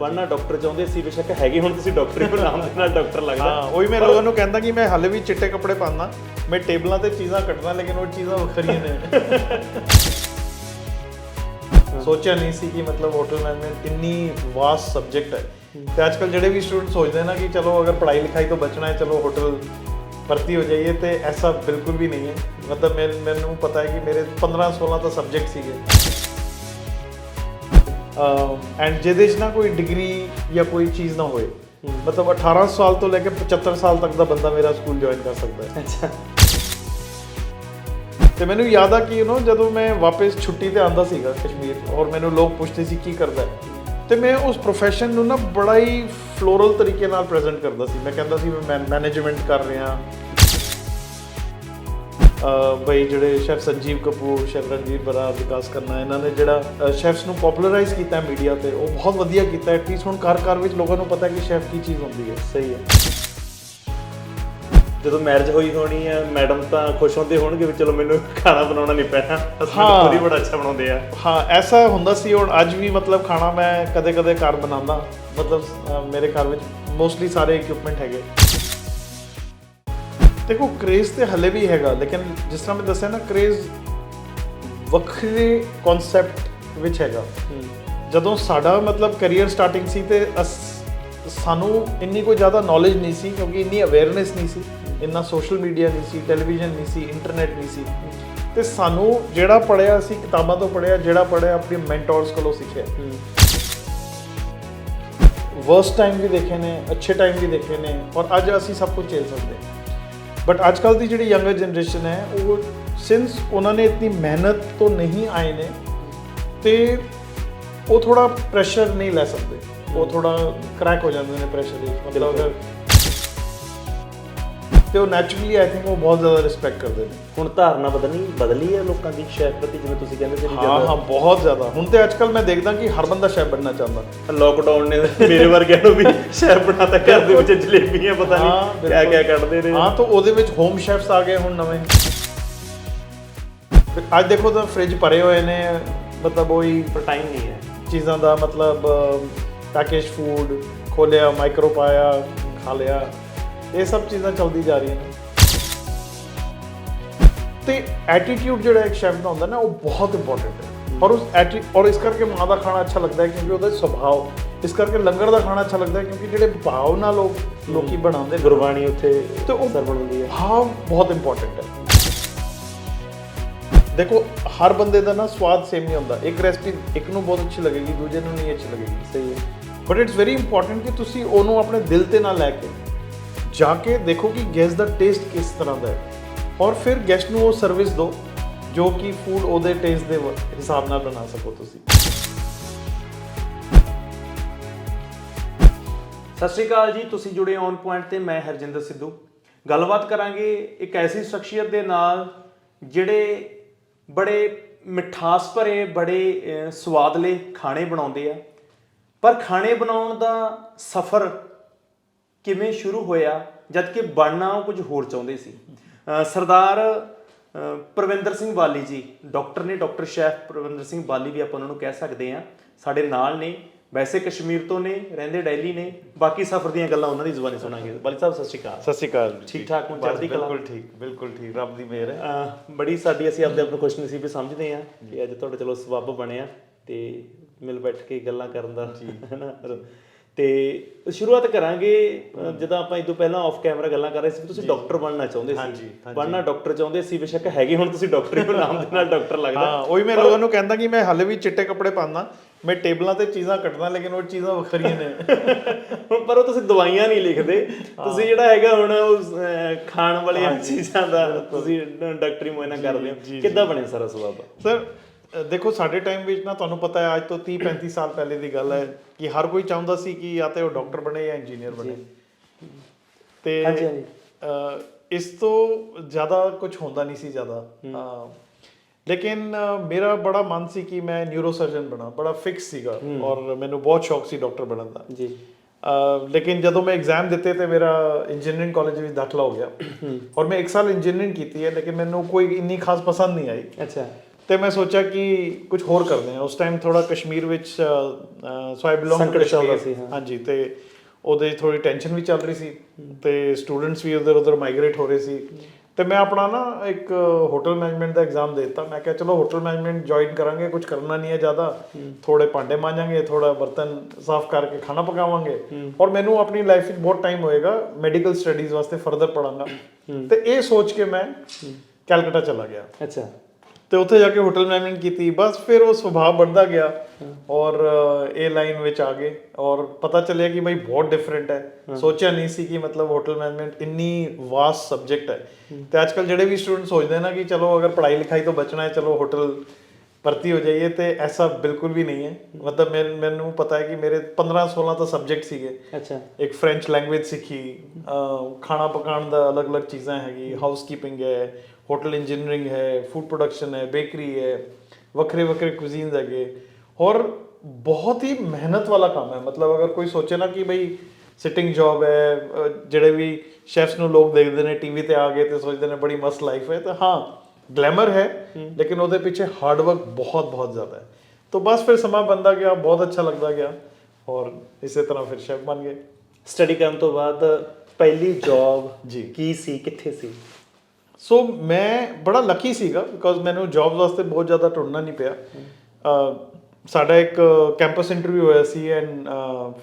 ਬਣਨਾ ਡਾਕਟਰ ਚਾਹੁੰਦੇ ਸੀ ਬੇਸ਼ੱਕ ਹੈਗੇ ਹੁਣ ਤੁਸੀਂ ਡਾਕਟਰ ਹੀ ਨਾਮ ਦੇ ਨਾਲ ਡਾਕਟਰ ਲੱਗਦਾ। ਹਾਂ ਉਹੀ ਮੈਂ ਲੋਕਾਂ ਨੂੰ ਕਹਿੰਦਾ ਕਿ ਮੈਂ ਹਾਲੇ ਵੀ ਚਿੱਟੇ ਕੱਪੜੇ ਪਾਉਂਦਾ। ਮੈਂ ਟੇਬਲਾਂ ਤੇ ਚੀਜ਼ਾਂ ਕੱਟਦਾ ਲੇਕਿਨ ਉਹ ਚੀਜ਼ਾਂ ਵੱਖਰੀਆਂ ਨੇ। ਸੋਚਿਆ ਨਹੀਂ ਸੀ ਕਿ ਮਤਲਬ ਹੋਟਲ ਮੈਨੇਜਮੈਂਟ ਇੰਨੀ ਵਾਸਟ ਸਬਜੈਕਟ ਹੈ। ਤੇ ਅੱਜਕੱਲ ਜਿਹੜੇ ਵੀ ਸਟੂਡੈਂਟ ਸੋਚਦੇ ਨੇ ਕਿ ਚਲੋ ਅਗਰ ਪੜ੍ਹਾਈ ਲਿਖਾਈ ਤੋਂ ਬਚਣਾ ਹੈ ਚਲੋ ਹੋਟਲ ਭਰਤੀ ਹੋ ਜਾਈਏ ਤੇ ਐਸਾ ਬਿਲਕੁਲ ਵੀ ਨਹੀਂ ਹੈ। ਮਤਲਬ ਮੈਨੂੰ ਪਤਾ ਹੈ ਕਿ ਮੇਰੇ 15 16 ਤਾਂ ਸਬਜੈਕਟ ਸੀਗੇ। ਐਂਡ ਜਿਹਦੇ 'ਚ ਨਾ ਕੋਈ ਡਿਗਰੀ ਜਾਂ ਕੋਈ ਚੀਜ਼ ਨਾ ਹੋਏ। ਮਤਲਬ 18 ਸਾਲ ਤੋਂ ਲੈ ਕੇ 75 ਸਾਲ ਤੱਕ ਦਾ ਬੰਦਾ ਮੇਰਾ ਸਕੂਲ ਜੁਆਇਨ ਕਰ ਸਕਦਾ ਹੈ। ਅੱਛਾ। ਤੇ ਮੈਨੂੰ ਯਾਦ ਆ ਕਿ ਯੂ نو ਜਦੋਂ ਮੈਂ ਵਾਪਸ ਛੁੱਟੀ ਤੇ ਆਂਦਾ ਸੀਗਾ ਕਸ਼ਮੀਰ ਔਰ ਮੈਨੂੰ ਲੋਕ ਪੁੱਛਦੇ ਸੀ ਕੀ ਕਰਦਾ ਤੇ ਮੈਂ ਉਸ profession ਨੂੰ ਨਾ ਬੜਾ ਹੀ ਫਲੋਰਲ ਤਰੀਕੇ ਨਾਲ ਪ੍ਰੈਜ਼ੈਂਟ ਕਰਦਾ ਸੀ। ਮੈਂ ਕਹਿੰਦਾ ਸੀ ਮੈਂ ਮੈਨੇਜਮੈਂਟ ਕਰ ਰਿਹਾ ਬਈ ਜਿਹੜੇ ਸ਼ੈਫ ਸੰਜੀਵ ਕਪੂਰ ਸ਼ੈਫ ਰਣਜੀਤ ਬਰਾ ਵਿਕਾਸ ਕਰਨਾ ਇਹਨਾਂ ਨੇ ਜਿਹੜਾ ਸ਼ੈਫਸ ਨੂੰ ਪਪੂਲਰਾਈਜ਼ ਕੀਤਾ ਮੀਡੀਆ ਤੇ ਉਹ ਬਹੁਤ ਵਧੀਆ ਕੀਤਾ। ਐਟਲੀਸਟ ਹੁਣ ਘਰ ਘਰ ਵਿੱਚ ਲੋਕਾਂ ਨੂੰ ਪਤਾ ਕਿ ਸ਼ੈਫ ਕੀ ਚੀਜ਼ ਹੁੰਦੀ ਹੈ। ਸਹੀ ਹੈ। ਜਦੋਂ ਮੈਰਿਜ ਹੋਈ ਹੋਣੀ ਹੈ ਮੈਡਮ ਤਾਂ ਖੁਸ਼ ਹੁੰਦੇ ਹੋਣਗੇ ਵੀ ਚਲੋ ਮੈਨੂੰ ਖਾਣਾ ਬਣਾਉਣਾ ਨਹੀਂ ਪੈਣਾ। ਹਾਂ। ਖੁਦ ਹੀ ਬੜਾ ਅੱਛਾ ਬਣਾਉਂਦੇ ਆ। ਹਾਂ ਐਸਾ ਹੁੰਦਾ ਸੀ ਹੁਣ ਅੱਜ ਵੀ ਮਤਲਬ ਖਾਣਾ ਮੈਂ ਕਦੇ-ਕਦੇ ਘਰ ਬਣਾਉਂਦਾ। ਮਤਲਬ ਮੇਰੇ ਘਰ ਵਿੱਚ ਮੋਸਟਲੀ ਸਾਰੇ ਇਕਵਿਪਮੈਂਟ ਹੈਗੇ। ਦੇਖੋ ਕ੍ਰੇਜ਼ ਤੇ ਹਲੇ ਵੀ ਹੈਗਾ ਲੇਕਿਨ ਜਿਸ ਤਰ੍ਹਾਂ ਮੈਂ ਦੱਸਿਆ ਨਾ ਕ੍ਰੇਜ਼ ਵੱਖਰੇ ਕਨਸੈਪਟ ਵਿੱਚ ਹੈਗਾ। ਜਦੋਂ ਸਾਡਾ ਮਤਲਬ ਕੈਰੀਅਰ ਸਟਾਰਟਿੰਗ ਸੀ ਤੇ ਸਾਨੂੰ ਇੰਨੀ ਕੋਈ ਜ਼ਿਆਦਾ ਨੌਲੇਜ ਨਹੀਂ ਸੀ ਕਿਉਂਕਿ ਇੰਨੀ ਅਵੇਅਰਨੈਸ ਨਹੀਂ ਸੀ ਇੰਨਾ ਸੋਸ਼ਲ ਮੀਡੀਆ ਨਹੀਂ ਸੀ ਟੈਲੀਵਿਜ਼ਨ ਨਹੀਂ ਸੀ ਇੰਟਰਨੈਟ ਨਹੀਂ ਸੀ। ਤੇ ਸਾਨੂੰ ਜਿਹੜਾ ਪੜਿਆ ਅਸੀਂ ਕਿਤਾਬਾਂ ਤੋਂ ਪੜਿਆ ਜਿਹੜਾ ਪੜਿਆ ਆਪਣੇ ਮੈਂਟੋਰਸ ਕੋਲੋਂ ਸਿੱਖਿਆ। ਵਰਸਟ ਟਾਈਮ ਵੀ ਦੇਖੇ ਨੇ ਅੱਛੇ ਟਾਈਮ ਵੀ ਦੇਖੇ ਨੇ ਔਰ ਅੱਜ ਅਸੀਂ ਸਭ ਕੁਝ ਝੇਲ ਸਕਦੇ ਹਾਂ। ਬਟ ਅੱਜ ਕੱਲ ਦੀ ਜਿਹੜੀ ਯੰਗਰ ਜਨਰੇਸ਼ਨ ਹੈ ਉਹ ਸਿੰਸ ਉਹਨਾਂ ਨੇ ਇਤਨੀ ਮਿਹਨਤ ਤੋਂ ਨਹੀਂ ਆਏ ਨੇ ਤੇ ਉਹ ਥੋੜਾ ਪ੍ਰੈਸ਼ਰ ਨਹੀਂ ਲੈ ਸਕਦੇ ਉਹ ਥੋੜਾ ਕ੍ਰੈਕ ਹੋ ਜਾਂਦੇ ਨੇ ਪ੍ਰੈਸ਼ਰ ਵਿੱਚ ਮਤਲਬ ਅਗਰ ਤੇ ਉਹ ਨੈਚੁਰਲੀ ਆਈ ਥਿੰਕ ਉਹ ਬਹੁਤ ਜ਼ਿਆਦਾ ਰਿਸਪੈਕਟ ਕਰਦੇ ਨੇ। ਹੁਣ ਧਾਰਨਾ ਬਦਲਣੀ ਬਦਲੀ ਹੈ ਲੋਕਾਂ ਦੀ ਸ਼ੈਫ ਪ੍ਰਤੀ ਜਿਵੇਂ ਤੁਸੀਂ ਕਹਿੰਦੇ ਸੀ ਹਾਂ ਹਾਂ ਬਹੁਤ ਜ਼ਿਆਦਾ। ਹੁਣ ਤੇ ਅੱਜਕੱਲ ਮੈਂ ਦੇਖਦਾ ਕਿ ਹਰ ਬੰਦਾ ਸ਼ੈਫ ਬਣਨਾ ਚਾਹੁੰਦਾ। ਲੋਕਡਾਊਨ ਨੇ ਮੇਰੇ ਵਰਗਿਆਂ ਨੂੰ ਵੀ ਸ਼ੈਫ ਬਣਾਤਾ ਘਰ ਦੇ ਵਿੱਚ ਜਲੇਬੀਆਂ ਪਤਾ ਨਹੀਂ ਕਿਆ ਕਿਆ। ਕੱਢਦੇ ਨੇ ਹਾਂ ਤਾਂ ਉਹਦੇ ਵਿੱਚ ਹੋਮ ਸ਼ੈਫਸ ਆ ਗਏ ਹੁਣ ਨਵੇਂ। ਅੱਜ ਦੇਖੋ ਤਾਂ ਫ੍ਰਿਜ ਭਰੇ ਹੋਏ ਨੇ ਮਤਲਬ ਉਹੀ ਪਰ ਟਾਈਮ ਨਹੀਂ ਹੈ। ਚੀਜ਼ਾਂ ਦਾ ਮਤਲਬ ਪੈਕੇਜ ਫੂਡ ਖੋਲਿਆ ਮਾਈਕਰੋ ਪਾਇਆ ਖਾ ਲਿਆ। ਇਹ ਸਭ ਚੀਜ਼ਾਂ ਚਲਦੀ ਜਾ ਰਹੀਆਂ ਨੇ। ਤੇ ਐਟੀਟਿਊਡ ਜਿਹੜਾ ਇੱਕ ਸ਼ੈਫ ਦਾ ਹੁੰਦਾ ਨਾ ਉਹ ਬਹੁਤ ਇੰਪੋਰਟੈਂਟ ਹੈ। ਔਰ ਉਸ ਐਟੀ ਔਰ ਇਸ ਕਰਕੇ ਮਾਂ ਦਾ ਖਾਣਾ ਅੱਛਾ ਲੱਗਦਾ ਹੈ ਕਿਉਂਕਿ ਉਹਦਾ ਸੁਭਾਅ ਇਸ ਕਰਕੇ ਲੰਗਰ ਦਾ ਖਾਣਾ ਅੱਛਾ ਲੱਗਦਾ ਹੈ ਕਿਉਂਕਿ ਜਿਹੜੇ ਭਾਵ ਨਾਲ ਲੋਕ ਲੋਕੀ ਬਣਾਉਂਦੇ ਗੁਰਬਾਣੀ ਉੱਥੇ ਤੇ ਉਹ ਸਰਵਣ ਹੁੰਦੀ ਹੈ। ਹਾਂ ਬਹੁਤ ਇੰਪੋਰਟੈਂਟ ਹੈ। ਦੇਖੋ ਹਰ ਬੰਦੇ ਦਾ ਨਾ ਸਵਾਦ ਸੇਮ ਨਹੀਂ ਹੁੰਦਾ। ਇੱਕ ਰੈਸਪੀ ਇੱਕ ਨੂੰ ਬਹੁਤ ਅੱਛੀ ਲੱਗੇਗੀ ਦੂਜੇ ਨੂੰ ਨਹੀਂ ਅੱਛੀ ਲੱਗੇਗੀ। ਸਹੀ ਹੈ। ਬਟ ਇਟਸ ਵੈਰੀ ਇੰਪੋਰਟੈਂਟ ਕਿ ਤੁਸੀਂ ਉਹਨੂੰ ਆਪਣੇ ਦਿਲ ਤੇ ਨਾ ਲੈ ਕੇ ਜਾ ਕੇ ਦੇਖੋ ਕਿ ਗੈਸਟ ਦਾ ਟੇਸਟ ਕਿਸ ਤਰ੍ਹਾਂ ਦਾ ਹੈ। ਔਰ ਫਿਰ ਗੈਸਟ ਨੂੰ ਉਹ ਸਰਵਿਸ ਦਿਓ, ਜੋ ਕਿ ਫੂਡ ਉਹਦੇ ਟੇਸਟ ਦੇ ਹਿਸਾਬ ਨਾਲ ਬਣਾ ਸਕੋ ਤੁਸੀਂ। ਸਤਿ ਸ਼੍ਰੀ ਅਕਾਲ ਜੀ, ਤੁਸੀਂ ਜੁੜੇ ਔਨ ਪੁਆਇੰਟ ਤੇ, ਮੈਂ ਹਰਜਿੰਦਰ ਸਿੱਧੂ। ਗੱਲਬਾਤ ਕਰਾਂਗੇ ਇੱਕ ਐਸੀ ਸ਼ਖਸੀਅਤ ਦੇ ਨਾਲ, ਜਿਹੜੇ ਬੜੇ ਮਿਠਾਸ ਭਰੇ, ਬੜੇ ਸਵਾਦਲੇ ਖਾਣੇ ਬਣਾਉਂਦੇ ਆ। ਪਰ ਖਾਣੇ ਬਣਾਉਣ ਦਾ ਸਫ਼ਰ ਕਿਵੇਂ ਸ਼ੁਰੂ ਹੋਇਆ ਜਦ ਕਿ ਬਣਨਾ ਉਹ ਕੁਝ ਹੋਰ ਚਾਹੁੰਦੇ ਸੀ। ਸਰਦਾਰ ਪ੍ਰਵਿੰਦਰ ਸਿੰਘ ਬਾਲੀ ਜੀ ਡਾਕਟਰ ਨੇ ਡਾਕਟਰ ਸ਼ੈਫ ਪ੍ਰਵਿੰਦਰ ਸਿੰਘ ਬਾਲੀ ਵੀ ਆਪਾਂ ਉਹਨਾਂ ਨੂੰ ਕਹਿ ਸਕਦੇ ਆ ਸਾਡੇ ਨਾਲ ਨੇ ਵੈਸੇ ਕਸ਼ਮੀਰ ਤੋਂ ਨੇ ਰਹਿੰਦੇ ਦਿੱਲੀ ਨੇ ਬਾਕੀ ਸਫ਼ਰ ਦੀਆਂ ਗੱਲਾਂ ਉਹਨਾਂ ਦੀ ਜ਼ੁਬਾਨੀ ਸੁਣਾਂਗੇ। ਬਾਲੀ ਸਾਹਿਬ ਸਤਿ ਸ਼੍ਰੀ ਅਕਾਲ। ਸਤਿ ਸ਼੍ਰੀ ਅਕਾਲ ਠੀਕ ਠਾਕ ਹੋ, ਚੜ੍ਹਦੀ ਕਲਾ? ਬਿਲਕੁਲ ਠੀਕ ਬਿਲਕੁਲ ਠੀਕ ਰੱਬ ਦੀ ਮਿਹਰ ਹੈ। ਬੜੀ ਸਾਡੀ ਅਸੀਂ ਆਪਦੇ ਆਪ ਨੂੰ ਖੁਸ਼ਨਸੀਬੀ ਸਮਝਦੇ ਆ ਕਿ ਅੱਜ ਤੁਹਾਡੇ ਚਲੋ ਸਬੱਬ ਬਣਿਆ ਤੇ ਮਿਲ ਬੈਠ ਕੇ ਗੱਲਾਂ ਕਰਨ ਦਾ ਹੈਨਾ ਤੇ ਸ਼ੁਰੂਆਤ ਕਰਾਂਗੇ ਜਦੋਂ ਆਪਾਂ ਤੋਂ ਪਹਿਲਾਂ ਆਫ ਕੈਮਰਾ ਗੱਲਾਂ ਕਰ ਰਹੇ ਸੀ ਤੁਸੀਂ ਡਾਕਟਰ ਬਣਨਾ ਚਾਹੁੰਦੇ ਸੀ। ਬਣਨਾ ਡਾਕਟਰ ਚਾਹੁੰਦੇ ਸੀ ਬੇਸ਼ੱਕ ਹੈਗੇ ਹੁਣ ਤੁਸੀਂ ਡਾਕਟਰ ਹੀ ਨਾਮ ਦੇ ਨਾਲ ਡਾਕਟਰ ਲੱਗਦਾ। ਹਾਂ ਉਹੀ ਮੈਂ ਲੋਕਾਂ ਨੂੰ ਕਹਿੰਦਾ ਕਿ ਮੈਂ ਹਾਲੇ ਵੀ ਚਿੱਟੇ ਕੱਪੜੇ ਪਾਉਂਦਾ ਮੈਂ ਟੇਬਲਾਂ ਤੇ ਚੀਜ਼ਾਂ ਕੱਟਦਾ ਲੇਕਿਨ ਉਹ ਚੀਜ਼ਾਂ ਵੱਖਰੀਆਂ ਨੇ। ਹੁਣ ਪਰ ਉਹ ਤੁਸੀਂ ਦਵਾਈਆਂ ਨਹੀਂ ਲਿਖਦੇ। ਤੁਸੀਂ ਜਿਹੜਾ ਹੈਗਾ ਹੁਣ ਉਹ ਖਾਣ ਵਾਲੀਆਂ ਚੀਜ਼ਾਂ ਦਾ ਤੁਸੀਂ ਡਾਕਟਰੀ ਮੁਆਇਨਾ ਕਰਦੇ ਹੋ। ਕਿੱਦਾਂ ਬਣਿਆ ਸਾਰਾ ਸਬੱਬ ਸਰ ਦੇਖੋ ਸਾਡੇ ਟਾਈਮ ਵਿੱਚ ਨਾ ਤੁਹਾਨੂੰ ਪਤਾ ਹੈ ਅੱਜ ਤੋਂ 30 35 ਸਾਲ ਪਹਿਲੇ ਦੀ ਗੱਲ ਹੈ ਕਿ ਹਰ ਕੋਈ ਚਾਹੁੰਦਾ ਸੀ ਕਿ ਜਾਂ ਤੇ ਉਹ ਡਾਕਟਰ ਬਣੇ ਜਾਂ ਇੰਜੀਨੀਅਰ ਬਣੇ। ਤੇ ਹਾਂਜੀ, ਹਾਂਜੀ। ਅ, ਇਸ ਤੋਂ ਜ਼ਿਆਦਾ ਕੁਝ ਹੁੰਦਾ ਨਹੀਂ ਸੀ ਜ਼ਿਆਦਾ। ਲੇਕਿਨ ਮੇਰਾ ਬੜਾ ਮਨ ਸੀ ਕਿ ਮੈਂ ਨਿਊਰੋ ਸਰਜਨ ਬਣਾ ਬੜਾ ਫਿਕਸ ਸੀਗਾ ਔਰ ਮੈਨੂੰ ਬਹੁਤ ਸ਼ੌਕ ਸੀ ਡਾਕਟਰ ਬਣਨ ਦਾ। ਜੀ। ਲੇਕਿਨ ਜਦੋਂ ਮੈਂ ਐਗਜ਼ਾਮ ਦਿੱਤੇ ਤੇ ਮੇਰਾ ਇੰਜੀਨੀਅਰਿੰਗ ਕਾਲਜ ਵਿੱਚ ਦਾਖਲਾ ਹੋ ਗਿਆ। ਔਰ ਮੈਂ ਇੱਕ ਸਾਲ ਇੰਜੀਨੀਅਰਿੰਗ ਕੀਤੀ ਹੈ ਲੇਕਿਨ ਮੈਨੂੰ ਕੋਈ ਇੰਨੀ ਖਾਸ ਪਸੰਦ ਨਹੀਂ ਆਈ। ਅੱਛਾ। ਤੇ ਮੈਂ ਸੋਚਿਆ ਕਿ ਕੁਝ ਹੋਰ ਕਰਦੇ ਆ ਉਸ ਟਾਈਮ ਥੋੜਾ ਕਸ਼ਮੀਰ ਵਿੱਚ ਸੋ ਆਈ ਬਿਲੋਂਗ ਸੀ, ਹਾਂ। ਹਾਂਜੀ ਤੇ ਉਹਦੇ ਥੋੜੀ ਟੈਨਸ਼ਨ ਵੀ ਚੱਲ ਰਹੀ ਸੀ ਤੇ ਸਟੂਡੈਂਟਸ ਵੀ ਉਧਰ ਉਧਰ ਮਾਈਗ੍ਰੇਟ ਹੋ ਰਹੇ ਸੀ। ਤੇ ਮੈਂ ਆਪਣਾ ਨਾ ਇੱਕ ਹੋਟਲ ਮੈਨੇਜਮੈਂਟ ਦਾ ਐਗਜ਼ਾਮ ਦੇ ਦਿੱਤਾ। ਮੈਂ ਕਿਹਾ ਚਲੋ ਹੋਟਲ ਮੈਨੇਜਮੈਂਟ ਜੁਆਇਨ ਕਰਾਂਗੇ ਕੁਝ ਕਰਨਾ ਨਹੀਂ ਹੈ ਜ਼ਿਆਦਾ। ਥੋੜੇ ਭਾਂਡੇ ਮਾਂਜਾਂਗੇ ਥੋੜਾ ਬਰਤਨ ਸਾਫ਼ ਕਰਕੇ ਖਾਣਾ ਪਕਾਵਾਂਗੇ। ਔਰ ਮੈਨੂੰ ਆਪਣੀ ਲਾਈਫ ਵਿੱਚ ਬਹੁਤ ਟਾਈਮ ਹੋਏਗਾ ਮੈਡੀਕਲ ਸਟੱਡੀਜ਼ ਵਾਸਤੇ ਫਰਦਰ ਪੜਾਂਗਾ ਤੇ ਇਹ ਸੋਚ ਕੇ ਮੈਂ ਕੈਲਕਟਾ ਚਲਾ ਗਿਆ। ਅੱਛਾ। ਤੇ ਉੱਥੇ ਜਾ ਕੇ ਹੋਟਲ ਮੈਨੇਜਮੈਂਟ ਕੀਤੀ। ਬਸ ਫਿਰ ਉਹ ਸੁਭਾਅ ਬਣਦਾ ਗਿਆ ਔਰ ਇਹ ਲਾਈਨ ਵਿੱਚ ਆ ਗਏ। ਔਰ ਪਤਾ ਚੱਲਿਆ ਕਿ ਭਾਈ ਬਹੁਤ ਡਿਫਰੈਂਟ ਹੈ। ਸੋਚਿਆ ਨਹੀਂ ਸੀ ਕਿ ਮਤਲਬ ਹੋਟਲ ਮੈਨੇਜਮੈਂਟ ਇੰਨੀ ਵਾਸ ਸਬਜੈਕਟ ਹੈ। ਤੇ ਅੱਜਕੱਲ ਜਿਹੜੇ ਵੀ ਸਟੂਡੈਂਟ ਸੋਚਦੇ ਨਾ ਕਿ ਚਲੋ ਅਗਰ ਪੜ੍ਹਾਈ ਲਿਖਾਈ ਤੋਂ ਬਚਣਾ ਹੈ ਚਲੋ ਹੋਟਲ ਭਰਤੀ ਹੋ ਜਾਈਏ ਤੇ ਐਸਾ ਬਿਲਕੁਲ ਵੀ ਨਹੀਂ ਹੈ। ਮਤਲਬ ਮੈਨੂੰ ਪਤਾ ਹੈ ਕਿ ਮੇਰੇ 15 16 ਤਾਂ ਸਬਜੈਕਟ ਸੀਗੇ। ਅੱਛਾ। ਇੱਕ ਫ੍ਰੈਂਚ ਲੈਂਗੁਏਜ ਸਿੱਖੀ ਖਾਣਾ ਪਕਾਉਣ ਦਾ ਅਲੱਗ-ਅਲੱਗ ਚੀਜ਼ਾਂ ਹੈਗੀ ਹਾਊਸਕੀਪਿੰਗ ਹੈ ਹੋਟਲ ਇੰਜੀਨੀਅਰਿੰਗ ਹੈ ਫੂਡ ਪ੍ਰੋਡਕਸ਼ਨ ਹੈ ਬੇਕਰੀ ਹੈ ਵੱਖਰੇ ਵੱਖਰੇ ਕੁਜ਼ੀਨਸ ਹੈਗੇ ਔਰ ਬਹੁਤ ਹੀ ਮਿਹਨਤ ਵਾਲਾ ਕੰਮ ਹੈ ਮਤਲਬ ਅਗਰ ਕੋਈ ਸੋਚੇ ਨਾ ਕਿ ਬਈ ਸਿਟਿੰਗ ਜੌਬ ਹੈ ਅਹ ਜਿਹੜੇ ਵੀ ਸ਼ੈਫਸ ਨੂੰ ਲੋਕ ਦੇਖਦੇ ਨੇ ਟੀਵੀ ਤੇ ਆ ਗਏ ਤੇ ਸੋਚਦੇ ਨੇ ਬੜੀ ਮਸਤ ਲਾਈਫ ਹੈ ਤਾਂ ਹਾਂ ਗਲੈਮਰ ਹੈ ਲੇਕਿਨ ਉਹਦੇ ਪਿੱਛੇ ਹਾਰਡ ਵਰਕ ਬਹੁਤ ਬਹੁਤ ਜ਼ਿਆਦਾ ਹੈ तो बस फिर समा बनता गया बहुत अच्छा लगता गया और इसी तरह फिर शेफ बन गए ਸਟੱਡੀ ਕਰਨ ਤੋਂ ਬਾਅਦ ਪਹਿਲੀ ਜੌਬ ਜੀ। ਕੀ ਸੀ ਕਿੱਥੇ ਸੀ ਸੋ ਮੈਂ ਬੜਾ ਲੱਕੀ ਸੀਗਾ ਬਿਕੋਜ਼ ਮੈਨੂੰ ਜੌਬ ਵਾਸਤੇ ਬਹੁਤ ਜ਼ਿਆਦਾ ਢੂੰਡਣਾ ਨਹੀਂ ਪਿਆ। ਸਾਡਾ ਇੱਕ ਕੈਂਪਸ ਇੰਟਰਵਿਊ ਹੋਇਆ ਸੀ ਐਂਡ